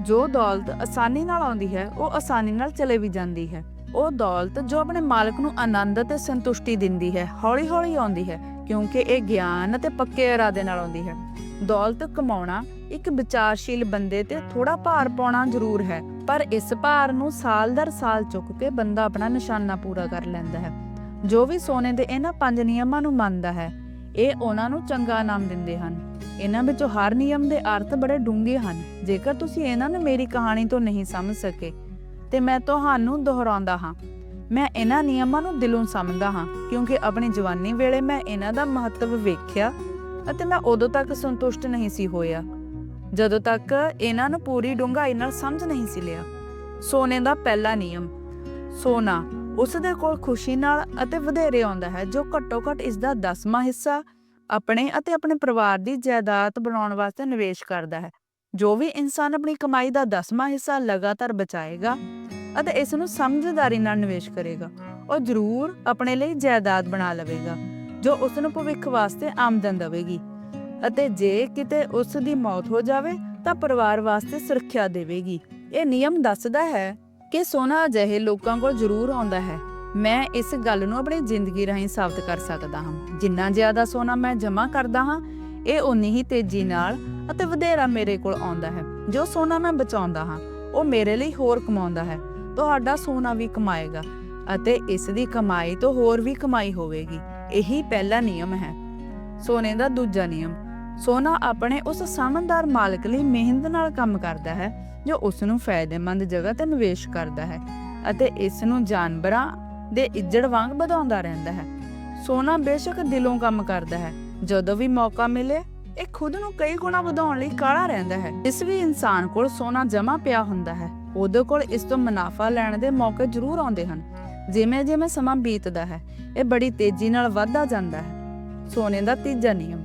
ਜੋ ਦੌਲਤ ਆਸਾਨੀ ਨਾਲ ਆਉਂਦੀ ਹੈ, ਉਹ ਆਸਾਨੀ ਨਾਲ ਚਲੇ ਵੀ ਜਾਂਦੀ ਹੈ। ਉਹ ਦੌਲਤ ਜੋ ਆਪਣੇ ਮਾਲਕ ਨੂੰ ਆਨੰਦ ਅਤੇ ਸੰਤੁਸ਼ਟੀ ਦਿੰਦੀ ਹੈ, ਹੌਲੀ-ਹੌਲੀ ਆਉਂਦੀ ਹੈ, ਕਿਉਂਕਿ ਇਹ ਗਿਆਨ ਅਤੇ ਪੱਕੇ ਇਰਾਦੇ ਨਾਲ ਆਉਂਦੀ ਹੈ। ਦੌਲਤ ਕਮਾਉਣਾ ਇੱਕ ਵਿਚਾਰਸ਼ੀਲ ਬੰਦੇ ਤੇ ਥੋੜਾ ਭਾਰ ਪਾਉਣਾ ਜ਼ਰੂਰ ਹੈ, ਪਰ ਇਸ ਭਾਰ ਨੂੰ ਸਾਲ ਦਰ ਸਾਲ ਚੁੱਕ ਕੇ ਬੰਦਾ ਆਪਣਾ ਨਿਸ਼ਾਨਾ ਪੂਰਾ ਕਰ ਲੈਂਦਾ ਹੈ। ਜੋ ਵੀ ਸੋਨੇ ਦੇ ਇਹਨਾਂ ਪੰਜ ਨਿਯਮਾਂ ਨੂੰ ਮੰਨਦਾ ਹੈ, ਇਹ ਉਹਨਾਂ ਨੂੰ ਚੰਗਾ ਨਾਮ ਦਿੰਦੇ ਹਨ। ਇਹਨਾਂ ਵਿੱਚੋਂ ਹਰ ਨਿਯਮ ਦੇ ਅਰਥ ਬੜੇ ਡੂੰਘੇ ਹਨ। ਜੇਕਰ ਤੁਸੀਂ ਇਹਨਾਂ ਨੂੰ ਮੇਰੀ ਕਹਾਣੀ ਤੋਂ ਨਹੀਂ ਸਮਝ ਸਕੇ, ਤੇ ਮੈਂ ਤੁਹਾਨੂੰ ਦੁਹਰਾਉਂਦਾ ਹਾਂ। ਮੈਂ ਇਹਨਾਂ ਨਿਯਮਾਂ ਨੂੰ ਦਿਲੋਂ ਸਮਝਦਾ ਹਾਂ, ਕਿਉਂਕਿ ਆਪਣੀ ਜਵਾਨੀ ਵੇਲੇ ਮੈਂ ਇਹਨਾਂ ਦਾ ਮਹੱਤਵ ਵੇਖਿਆ ਅਤੇ ਮੈਂ ਉਦੋਂ ਤੱਕ ਸੰਤੁਸ਼ਟ ਨਹੀਂ ਸੀ ਹੋਇਆ। ਜਦੋਂ ਤੱਕ ਇਹਨਾਂ ਨੂੰ ਪੂਰੀ ਡੂੰਘਾਈ ਨਾਲ ਸਮਝ ਨਹੀਂ ਸੀ ਲਿਆ। ਸੋਨੇ ਦਾ ਪਹਿਲਾ ਨਿਯਮ, ਸੋਨਾ ਉਸ ਦੇ ਕੋਲ ਖੁਸ਼ੀ ਨਾਲ ਅਤੇ ਵਧੇਰੇ ਆਉਂਦਾ ਹੈ, ਜੋ ਘੱਟੋ ਘੱਟ ਇਸ ਦਾ 10ਵਾਂ ਹਿੱਸਾ ਆਪਣੇ ਅਤੇ ਆਪਣੇ ਪਰਿਵਾਰ ਦੀ ਜਾਇਦਾਦ ਬਣਾਉਣ ਵਾਸਤੇ ਨਿਵੇਸ਼ ਕਰਦਾ ਹੈ। ਜੋ ਵੀ ਇਨਸਾਨ ਆਪਣੀ ਕਮਾਈ ਦਾ 10ਵਾਂ ਹਿੱਸਾ ਲਗਾਤਾਰ ਬਚਾਏਗਾ ਅਤੇ ਇਸ ਨੂੰ ਸਮਝਦਾਰੀ ਨਾਲ ਨਿਵੇਸ਼ ਕਰੇਗਾ, ਉਹ ਜ਼ਰੂਰ ਆਪਣੇ ਲਈ ਜਾਇਦਾਦ ਬਣਾ ਲਵੇਗਾ, ਜੋ ਉਸ ਨੂੰ ਭਵਿੱਖ ਵਾਸਤੇ ਆਮਦਨ ਦੇਵੇਗੀ। ਅਤੇ ਜੇ ਕਿਤੇ ਉਸ ਦੀ ਮੌਤ ਹੋ ਜਾਵੇ, ਤਾਂ ਪਰਿਵਾਰ ਵਾਸਤੇ ਸੁਰੱਖਿਆ ਦੇਵੇਗੀ। ਇਹ ਨਿਯਮ ਦੱਸਦਾ ਹੈ ਕਿ ਸੋਨਾ ਅਜਿਹੇ ਲੋਕਾਂ ਕੋਲ ਜ਼ਰੂਰ ਆਉਂਦਾ ਹੈ ਮੈਂ ਇਸ ਗੱਲ ਨੂੰ ਆਪਣੀ ਜ਼ਿੰਦਗੀ ਰਾਹੀਂ ਸਾਬਤ ਕਰ ਸਕਦਾ ਹਾਂ। ਜਿੰਨਾ ਜ਼ਿਆਦਾ ਸੋਨਾ ਮੈਂ ਜਮ੍ਹਾਂ ਕਰਦਾ ਹਾਂ, ਇਹ ਉਨੀ ਹੀ ਤੇਜ਼ੀ ਨਾਲ ਅਤੇ ਵਧੇਰਾ ਮੇਰੇ ਕੋਲ ਆਉਂਦਾ ਹੈ। ਜੋ ਸੋਨਾ ਮੈਂ ਬਚਾਉਂਦਾ ਹਾਂ, ਉਹ ਮੇਰੇ ਲਈ ਹੋਰ ਕਮਾਉਂਦਾ ਹੈ। ਤੁਹਾਡਾ ਸੋਨਾ ਵੀ ਕਮਾਏਗਾ ਅਤੇ ਇਸ ਦੀ ਕਮਾਈ ਤੋਂ ਹੋਰ ਵੀ ਕਮਾਈ ਹੋਵੇਗੀ। ਇਹੀ ਪਹਿਲਾ ਨਿਯਮ ਹੈ। ਸੋਨੇ ਦਾ ਦੂਜਾ ਨਿਯਮ, ਸੋਨਾ ਆਪਣੇ ਉਸ ਸਮਝਦਾਰ ਮਾਲਕ ਲਈ ਮਿਹਨਤ ਨਾਲ ਕੰਮ ਕਰਦਾ ਹੈ, ਜੋ ਉਸ ਨੂੰ ਫਾਇਦੇਮੰਦ ਜਗ੍ਹਾ ਤੇ ਨਿਵੇਸ਼ ਕਰਦਾ ਹੈ ਅਤੇ ਇਸ ਨੂੰ ਜਾਨਵਰਾਂ ਦੇ ਇੱਜੜ ਵਾਂਗ ਵਧਾਉਂਦਾ ਰਹਿੰਦਾ ਹੈ। ਸੋਨਾ ਬੇਸ਼ੱਕ ਦਿਲੋਂ ਕੰਮ ਕਰਦਾ ਹੈ। ਜਦੋਂ ਵੀ ਮੌਕਾ ਮਿਲੇ, ਇਹ ਖੁਦ ਨੂੰ ਕਈ ਗੁਣਾ ਵਧਾਉਣ ਲਈ ਕਾਲਾ ਰਹਿੰਦਾ ਹੈ। ਜਿਸ ਵੀ ਇਨਸਾਨ ਕੋਲ ਸੋਨਾ ਜਮ੍ਹਾਂ ਪਿਆ ਹੁੰਦਾ ਹੈ, ਉਹਦੇ ਕੋਲ ਇਸ ਤੋਂ ਮੁਨਾਫਾ ਲੈਣ ਦੇ ਮੌਕੇ ਜ਼ਰੂਰ ਆਉਂਦੇ ਹਨ। ਜਿਵੇਂ ਜਿਵੇਂ ਸਮਾਂ ਬੀਤਦਾ ਹੈ, ਇਹ ਬੜੀ ਤੇਜ਼ੀ ਨਾਲ ਵਧਦਾ ਜਾਂਦਾ ਹੈ। ਸੋਨੇ ਦਾ ਤੀਜਾ ਨਿਯਮ।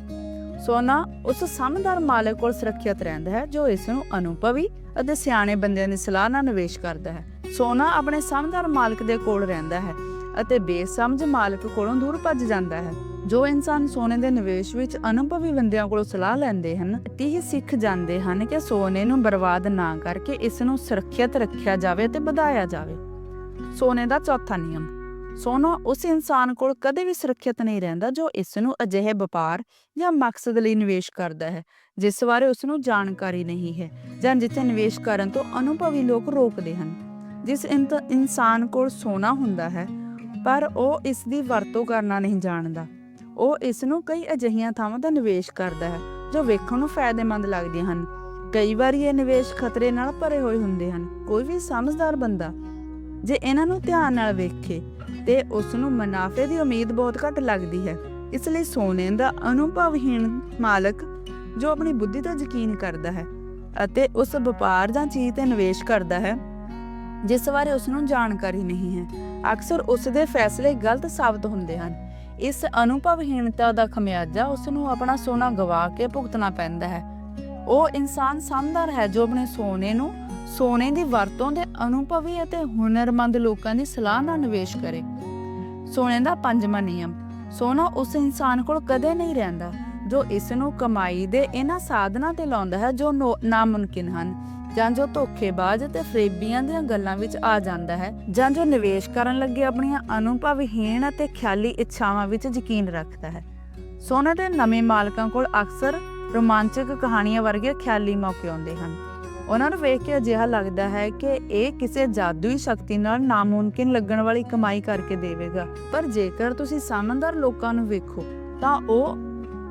ਸੋਨਾ ਉਸ ਸਮਝਦਾਰ ਮਾਲਕ ਕੋਲ ਸੁਰੱਖਿਅਤ ਰਹਿੰਦਾ ਹੈ, ਜੋ ਇਸ ਨੂੰ ਅਨੁਭਵੀ ਅਤੇ ਸਿਆਣੇ ਬੰਦਿਆਂ ਦੀ ਸਲਾਹ ਨਾਲ ਨਿਵੇਸ਼ ਕਰਦਾ ਹੈ। ਸੋਨਾ ਆਪਣੇ ਸਮਝਦਾਰ ਮਾਲਕ ਦੇ ਕੋਲ ਰਹਿੰਦਾ ਹੈ ਅਤੇ ਬੇਸਮਝ ਮਾਲਕ ਕੋਲੋਂ ਦੂਰ ਭੱਜ ਜਾਂਦਾ ਹੈ। ਜੋ ਇਨਸਾਨ ਸੋਨੇ ਦੇ ਨਿਵੇਸ਼ ਵਿੱਚ ਅਨੁਭਵੀ ਬੰਦਿਆਂ ਕੋਲੋਂ ਸਲਾਹ ਲੈਂਦੇ ਹਨ, ਤੇ ਇਹ ਸਿੱਖ ਜਾਂਦੇ ਹਨ ਕਿ ਸੋਨੇ ਨੂੰ ਬਰਬਾਦ ਨਾ ਕਰਕੇ ਇਸ ਨੂੰ ਸੁਰੱਖਿਅਤ ਰੱਖਿਆ ਜਾਵੇ ਤੇ ਵਧਾਇਆ ਜਾਵੇ। ਸੋਨੇ ਦਾ ਚੌਥਾ ਨਿਯਮ। ਸੋਨਾ ਉਸ ਇਨਸਾਨ ਕੋਲ ਕਦੇ ਵੀ ਸੁਰੱਖਿਅਤ ਨਹੀਂ ਰਹਿੰਦਾ ਜੋ ਇਸ ਨੂੰ ਅਜਿਹੇ ਵਪਾਰ ਜਾਂ ਮਕਸਦ ਲਈ ਨਿਵੇਸ਼ ਕਰਦਾ ਹੈ ਜਿਸ ਬਾਰੇ ਉਸ ਨੂੰ ਜਾਣਕਾਰੀ ਨਹੀਂ ਹੈ ਜਾਂ ਜਿੱਥੇ ਨਿਵੇਸ਼ ਕਰਨ ਤੋਂ ਅਨੁਭਵੀ ਲੋਕ ਰੋਕਦੇ ਹਨ। ਜਿਸ ਇਨਸਾਨ ਕੋਲ ਸੋਨਾ ਹੁੰਦਾ ਹੈ, ਪਰ ਉਹ ਇਸ ਦੀ ਵਰਤੋਂ ਕਰਨਾ ਨਹੀਂ ਜਾਣਦਾ। ਉਹ ਇਸ ਨੂੰ ਕਈ ਅਜਿਹੀਆਂ ਥਾਵਾਂ ਤੇ ਨਿਵੇਸ਼ ਕਰਦਾ ਹੈ, ਜੋ ਵੇਖਣ ਨੂੰ ਫਾਇਦੇਮੰਦ ਲੱਗਦੀਆਂ ਹਨ। ਕਈ ਵਾਰੀ ਇਹ ਨਿਵੇਸ਼ ਖਤਰੇ ਨਾਲ ਭਰੇ ਹੋਏ ਹੁੰਦੇ ਹਨ। ਕੋਈ ਵੀ ਸਮਝਦਾਰ ਬੰਦਾ ਜੇ ਇਹਨਾਂ ਨੂੰ ਧਿਆਨ ਨਾਲ ਵੇਖੇ, ਤੇ ਉਸ ਨੂੰ ਮੁਨਾਫੇ ਦੀ ਉਮੀਦ ਬਹੁਤ ਘੱਟ ਲੱਗਦੀ ਹੈ। ਇਸ ਲਈ ਸੋਨੇ ਦਾ ਅਨੁਭਵਹੀਣ ਮਾਲਕ ਜੋ ਆਪਣੀ ਬੁੱਧੀ ਦਾ ਯਕੀਨ ਕਰਦਾ ਹੈ ਅਤੇ ਉਸ ਵਪਾਰ ਜਾਂ ਚੀਜ਼ ਤੇ ਨਿਵੇਸ਼ ਕਰਦਾ ਹੈ, ਜਿਸ ਬਾਰੇ ਉਸ ਨੂੰ ਜਾਣਕਾਰੀ ਨਹੀਂ ਹੈ। ਅਕਸਰ ਉਸ ਦੇ ਫੈਸਲੇ ਗਲਤ ਸਾਬਤ ਹੁੰਦੇ ਹਨ। ਇਸ ਅਨੁਭਵਹੀਣਤਾ ਦਾ ਖਮਿਆਜਾ ਉਸ ਨੂੰ ਆਪਣਾ ਸੋਨਾ ਗਵਾ ਕੇ ਭੁਗਤਣਾ ਪੈਂਦਾ ਹੈ। ਉਹ ਇਨਸਾਨ ਸਮਝਦਾਰ ਹੈ ਜੋ ਆਪਣੇ ਸੋਨੇ ਨੂੰ, ਸੋਨੇ ਦੀ ਵਰਤੋਂ ਦੇ ਅਨੁਭਵੀ ਅਤੇ ਹੁਨਰਮੰਦ ਲੋਕਾਂ ਦੀ ਸਲਾਹ ਨਾਲ ਨਿਵੇਸ਼ ਕਰੇ। ਸੋਨੇ ਦਾ ਪੰਜਵਾਂ ਨਿਯਮ, ਸੋਨਾ ਉਸ ਇਨਸਾਨ ਕੋਲ ਕਦੇ ਨਹੀਂ ਰਹਿੰਦਾ। ਜੋ ਇਸ ਨੂੰ ਕਮਾਈ ਦੇ ਇਹਨਾਂ ਸਾਧਨਾਂ ਤੇ ਲਾਉਂਦਾ ਹੈ, ਜੋ ਨਾਮੁਮਕਿਨ ਹਨ। ਜਾਂ ਜੋ ਧੋਖੇਬਾਜ਼ ਤੇ ਫਰੇਬੀਆਂ ਦੀਆਂ ਗੱਲਾਂ ਵਿੱਚ ਆ ਜਾਂਦਾ ਹੈ, ਜਾਂ ਜੋ ਨਿਵੇਸ਼ ਕਰਨ ਲੱਗੇ ਆਪਣੀਆਂ ਅਨੁਭਵਹੀਣ ਅਤੇ ਖਿਆਲੀ ਇੱਛਾਵਾਂ ਵਿੱਚ ਯਕੀਨ ਰੱਖਦਾ ਹੈ। ਸੋਨੇ ਦੇ ਨਵੇਂ ਮਾਲਕਾਂ ਕੋਲ ਅਕਸਰ ਰੋਮਾਂਚਕ ਕਹਾਣੀਆਂ ਵਰਗੇ ਖਿਆਲੀ ਮੌਕੇ ਆਉਂਦੇ ਹਨ। ਉਹਨਾਂ ਨੂੰ ਵੇਖ ਕੇ ਅਜਿਹਾ ਲੱਗਦਾ ਹੈ ਕਿ ਇਹ ਕਿਸੇ ਜਾਦੂਈ ਸ਼ਕਤੀ ਨਾਲ ਨਾਮੁਮਕਿਨ ਲੱਗਣ ਵਾਲੀ ਕਮਾਈ ਕਰਕੇ ਦੇਵੇਗਾ। ਪਰ ਜੇਕਰ ਤੁਸੀਂ ਸਮਝਦਾਰ ਲੋਕਾਂ ਨੂੰ ਵੇਖੋ, ਤਾਂ ਉਹ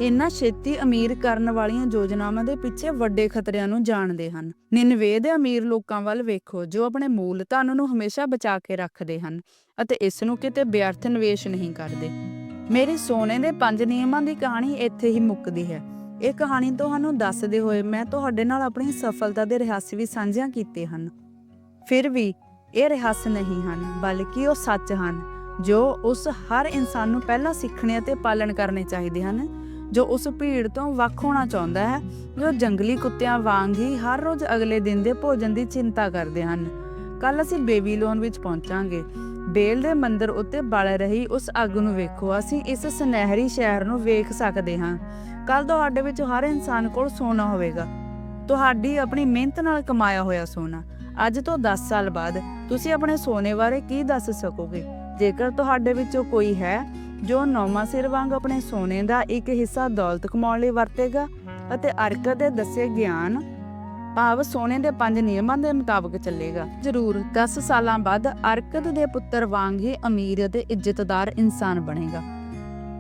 ਇਹਨਾਂ ਛੇਤੀ ਅਮੀਰ ਕਰਨ ਵਾਲੀਆਂ ਯੋਜਨਾਵਾਂ ਦੇ ਪਿੱਛੇ ਵੱਡੇ ਖਤਰਿਆਂ ਨੂੰ ਜਾਣਦੇ ਹਨ। ਨਿਨਵੇ ਦੇ ਅਮੀਰ ਲੋਕਾਂ ਵੱਲ ਵੇਖੋ, ਜੋ ਆਪਣੇ ਮੂਲ ਧਨ ਨੂੰ ਹਮੇਸ਼ਾ ਬਚਾ ਕੇ ਰੱਖਦੇ ਹਨ ਅਤੇ ਇਸ ਨੂੰ ਕਿਤੇ ਵਿਅਰਥ ਨਿਵੇਸ਼ ਨਹੀਂ ਕਰਦੇ। ਮੇਰੀ ਸੋਨੇ ਦੇ ਪੰਜ ਨਿਯਮਾਂ ਦੀ ਕਹਾਣੀ ਇੱਥੇ ਹੀ ਮੁੱਕਦੀ ਹੈ। ਇਹ ਕਹਾਣੀ ਤੁਹਾਨੂੰ ਦੱਸਦੇ ਹੋਏ ਮੈਂ ਤੁਹਾਡੇ ਨਾਲ ਆਪਣੀ ਸਫਲਤਾ ਦੇ ਰਹੱਸ ਵੀ ਸਾਂਝਿਆ ਕੀਤੇ ਹਨ। ਫਿਰ ਵੀ ਇਹ ਰਹੱਸ ਨਹੀਂ ਹਨ, ਬਲਕਿ ਉਹ ਸੱਚ ਹਨ, ਜੋ ਉਸ ਹਰ ਇਨਸਾਨ ਨੂੰ ਪਹਿਲਾਂ ਸਿੱਖਣੇ ਅਤੇ ਪਾਲਣ ਕਰਨੇ ਚਾਹੀਦੇ ਹਨ। ਜੋ ਉਸ ਭੀੜ ਤੋਂ ਵੱਖ ਹੋਣਾ ਚਾਹੁੰਦਾ ਹੈ, ਜੋ ਜੰਗਲੀ ਕੁੱਤਿਆਂ ਵਾਂਗ ਹੀ ਹਰ ਰੋਜ਼ ਅਗਲੇ ਦਿਨ ਦੇ ਭੋਜਨ ਦੀ ਚਿੰਤਾ ਕਰਦੇ ਹਨ। ਕੱਲ ਅਸੀਂ ਬੇਬੀਲੋਨ ਵਿੱਚ ਪਹੁੰਚਾਂਗੇ। ਬੇਲ ਦੇ ਮੰਦਿਰ ਉੱਤੇ ਬਲ ਰਹੀ ਉਸ ਅੱਗ ਨੂੰ ਵੇਖੋ। ਅਸੀਂ ਇਸ ਸੁਨਹਿਰੀ ਸ਼ਹਿਰ ਨੂੰ ਵੇਖ ਸਕਦੇ ਹਾਂ। ਕੱਲ ਤੁਹਾਡੇ ਵਿੱਚ ਹਰ ਇਨਸਾਨ ਕੋਲ ਸੋਨਾ ਹੋਵੇਗਾ। ਤੁਹਾਡੀ ਆਪਣੀ ਮਿਹਨਤ ਨਾਲ ਕਮਾਇਆ ਹੋਇਆ ਸੋਨਾ। ਅੱਜ ਤੋਂ 10 ਸਾਲ ਬਾਅਦ ਤੁਸੀਂ ਆਪਣੇ ਸੋਨੇ ਬਾਰੇ ਕੀ ਦੱਸ ਸਕੋਗੇ? ਜੇਕਰ ਤੁਹਾਡੇ ਵਿੱਚੋਂ ਕੋਈ ਹੈ ਜੋ ਨੌਵਾਂ ਸਿਰ ਵਾਂਗ ਆਪਣੇ ਸੋਨੇ ਦਾ ਇੱਕ ਹਿੱਸਾ ਦੌਲਤ ਕਮਾਉਣ ਲਈ ਵਰਤੇਗਾ ਅਤੇ ਅਰਕਤ ਦੇ ਦੱਸੇ ਗਿਆਨ ਭਾਵ ਸੋਨੇ ਦੇ ਪੰਜ ਨਿਯਮਾਂ ਦੇ ਮੁਤਾਬਕ ਚੱਲੇਗਾ। ਜ਼ਰੂਰ 10 ਸਾਲਾਂ ਬਾਅਦ ਅਰਕਤ ਦੇ ਪੁੱਤਰ ਵਾਂਗ ਹੀ ਅਮੀਰ ਅਤੇ ਇੱਜ਼ਤਦਾਰ ਇਨਸਾਨ ਬਣੇਗਾ।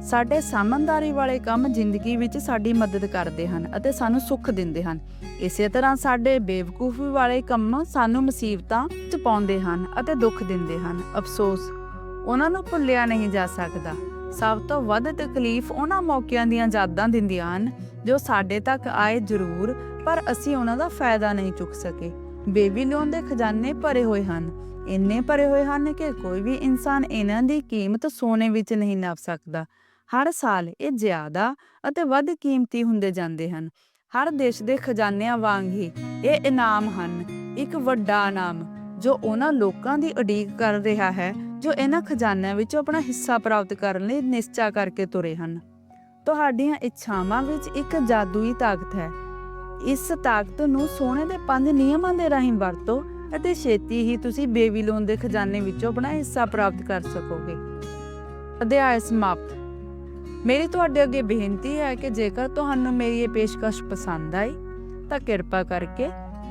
ਸਾਡੇ ਸਾਮੰਦਾਰੀ ਵਾਲੇ ਕੰਮ ਜ਼ਿੰਦਗੀ ਵਿੱਚ ਸਾਡੀ ਮਦਦ ਕਰਦੇ ਹਨ ਅਤੇ ਸਾਨੂੰ ਸੁੱਖ ਦਿੰਦੇ ਹਨ। ਇਸੇ ਤਰ੍ਹਾਂ ਸਾਡੇ ਬੇਵਕੂਫੀ ਵਾਲੇ ਕੰਮ ਸਾਨੂੰ ਮੁਸੀਬਤਾਂ ਚ ਪਾਉਂਦੇ ਹਨ ਅਤੇ ਦੁੱਖ ਦਿੰਦੇ ਹਨ। ਅਫਸੋਸ, ਉਹਨਾਂ ਨੂੰ ਭੁੱਲਿਆ ਨਹੀਂ ਜਾ ਸਕਦਾ। ਸਭ ਤੋਂ ਵੱਧ ਤਕਲੀਫ ਉਹਨਾਂ ਮੌਕਿਆਂ ਦੀਆਂ ਯਾਦਾਂ ਦਿੰਦੀਆਂ ਹਨ, ਜੋ ਸਾਡੇ ਤੱਕ ਆਏ ਜ਼ਰੂਰ, ਪਰ ਅਸੀਂ ਉਹਨਾਂ ਦਾ ਫਾਇਦਾ ਨਹੀਂ ਚੁੱਕ ਸਕੇ। ਬੇਬੀਲੋਨ ਦੇ ਖਜ਼ਾਨੇ ਭਰੇ ਹੋਏ ਹਨ। ਇੰਨੇ ਭਰੇ ਹੋਏ ਹਨ ਕਿ ਕੋਈ ਵੀ ਇਨਸਾਨ ਇਹਨਾਂ ਦੀ ਕੀਮਤ ਸੋਨੇ ਵਿੱਚ ਨਹੀਂ ਨਾਪ ਸਕਦਾ। ਹਰ ਸਾਲ ਇਹ ਜ਼ਿਆਦਾ ਅਤੇ ਵੱਧ ਕੀਮਤੀ ਹੁੰਦੇ ਜਾਂਦੇ ਹਨ। ਹਰ ਦੇਸ਼ ਦੇ ਖਜ਼ਾਨਿਆਂ ਵਾਂਗ ਹੀ ਇਹ ਇਨਾਮ ਹਨ। ਇੱਕ ਵੱਡਾ ਇਨਾਮ, ਜੋ ਉਹਨਾਂ ਲੋਕਾਂ ਦੀ ਉਡੀਕ ਕਰ ਰਿਹਾ ਹੈ ਜੋ ਇਹਨਾਂ ਖਜ਼ਾਨਿਆਂ ਵਿੱਚੋਂ ਆਪਣਾ ਹਿੱਸਾ ਪ੍ਰਾਪਤ ਕਰਨ ਲਈ ਨਿਸ਼ਚਾ ਕਰਕੇ ਤੁਰੇ ਹਨ। ਤੁਹਾਡੀਆਂ ਇੱਛਾਵਾਂ ਵਿੱਚ ਇੱਕ ਜਾਦੂਈ ਤਾਕਤ ਹੈ। ਇਸ ਤਾਕਤ ਨੂੰ ਸੋਨੇ ਦੇ ਪੰਜ ਨਿਯਮਾਂ ਦੇ ਰਾਹੀਂ ਵਰਤੋ ਅਤੇ ਛੇਤੀ ਹੀ ਤੁਸੀਂ ਬੇਬੀਲੋਨ ਦੇ ਖਜ਼ਾਨੇ ਵਿੱਚੋਂ ਆਪਣਾ ਹਿੱਸਾ ਪ੍ਰਾਪਤ ਕਰ ਸਕੋਗੇ। ਅਧਿਆਇ ਸਮਾਪਤ। ਮੇਰੀ ਤੁਹਾਡੇ ਅੱਗੇ ਬੇਨਤੀ ਹੈ ਕਿ ਜੇਕਰ ਤੁਹਾਨੂੰ ਮੇਰੀ ਇਹ ਪੇਸ਼ਕਸ਼ ਪਸੰਦ ਆਈ, ਤਾਂ ਕਿਰਪਾ ਕਰਕੇ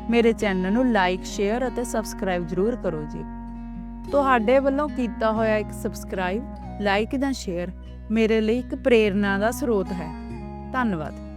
ਮੇਰੇ ਚੈਨਲ ਨੂੰ ਲਾਈਕ, ਸ਼ੇਅਰ ਅਤੇ ਸਬਸਕ੍ਰਾਈਬ ਜ਼ਰੂਰ ਕਰੋ ਜੀ। ਤੁਹਾਡੇ ਵੱਲੋਂ ਕੀਤਾ ਹੋਇਆ ਇੱਕ ਸਬਸਕ੍ਰਾਈਬ ਲਾਈਕ ਜਾਂ ਸ਼ੇਅਰ ਮੇਰੇ ਲਈ ਇੱਕ ਪ੍ਰੇਰਨਾ ਦਾ ਸਰੋਤ ਹੈ। ਧੰਨਵਾਦ।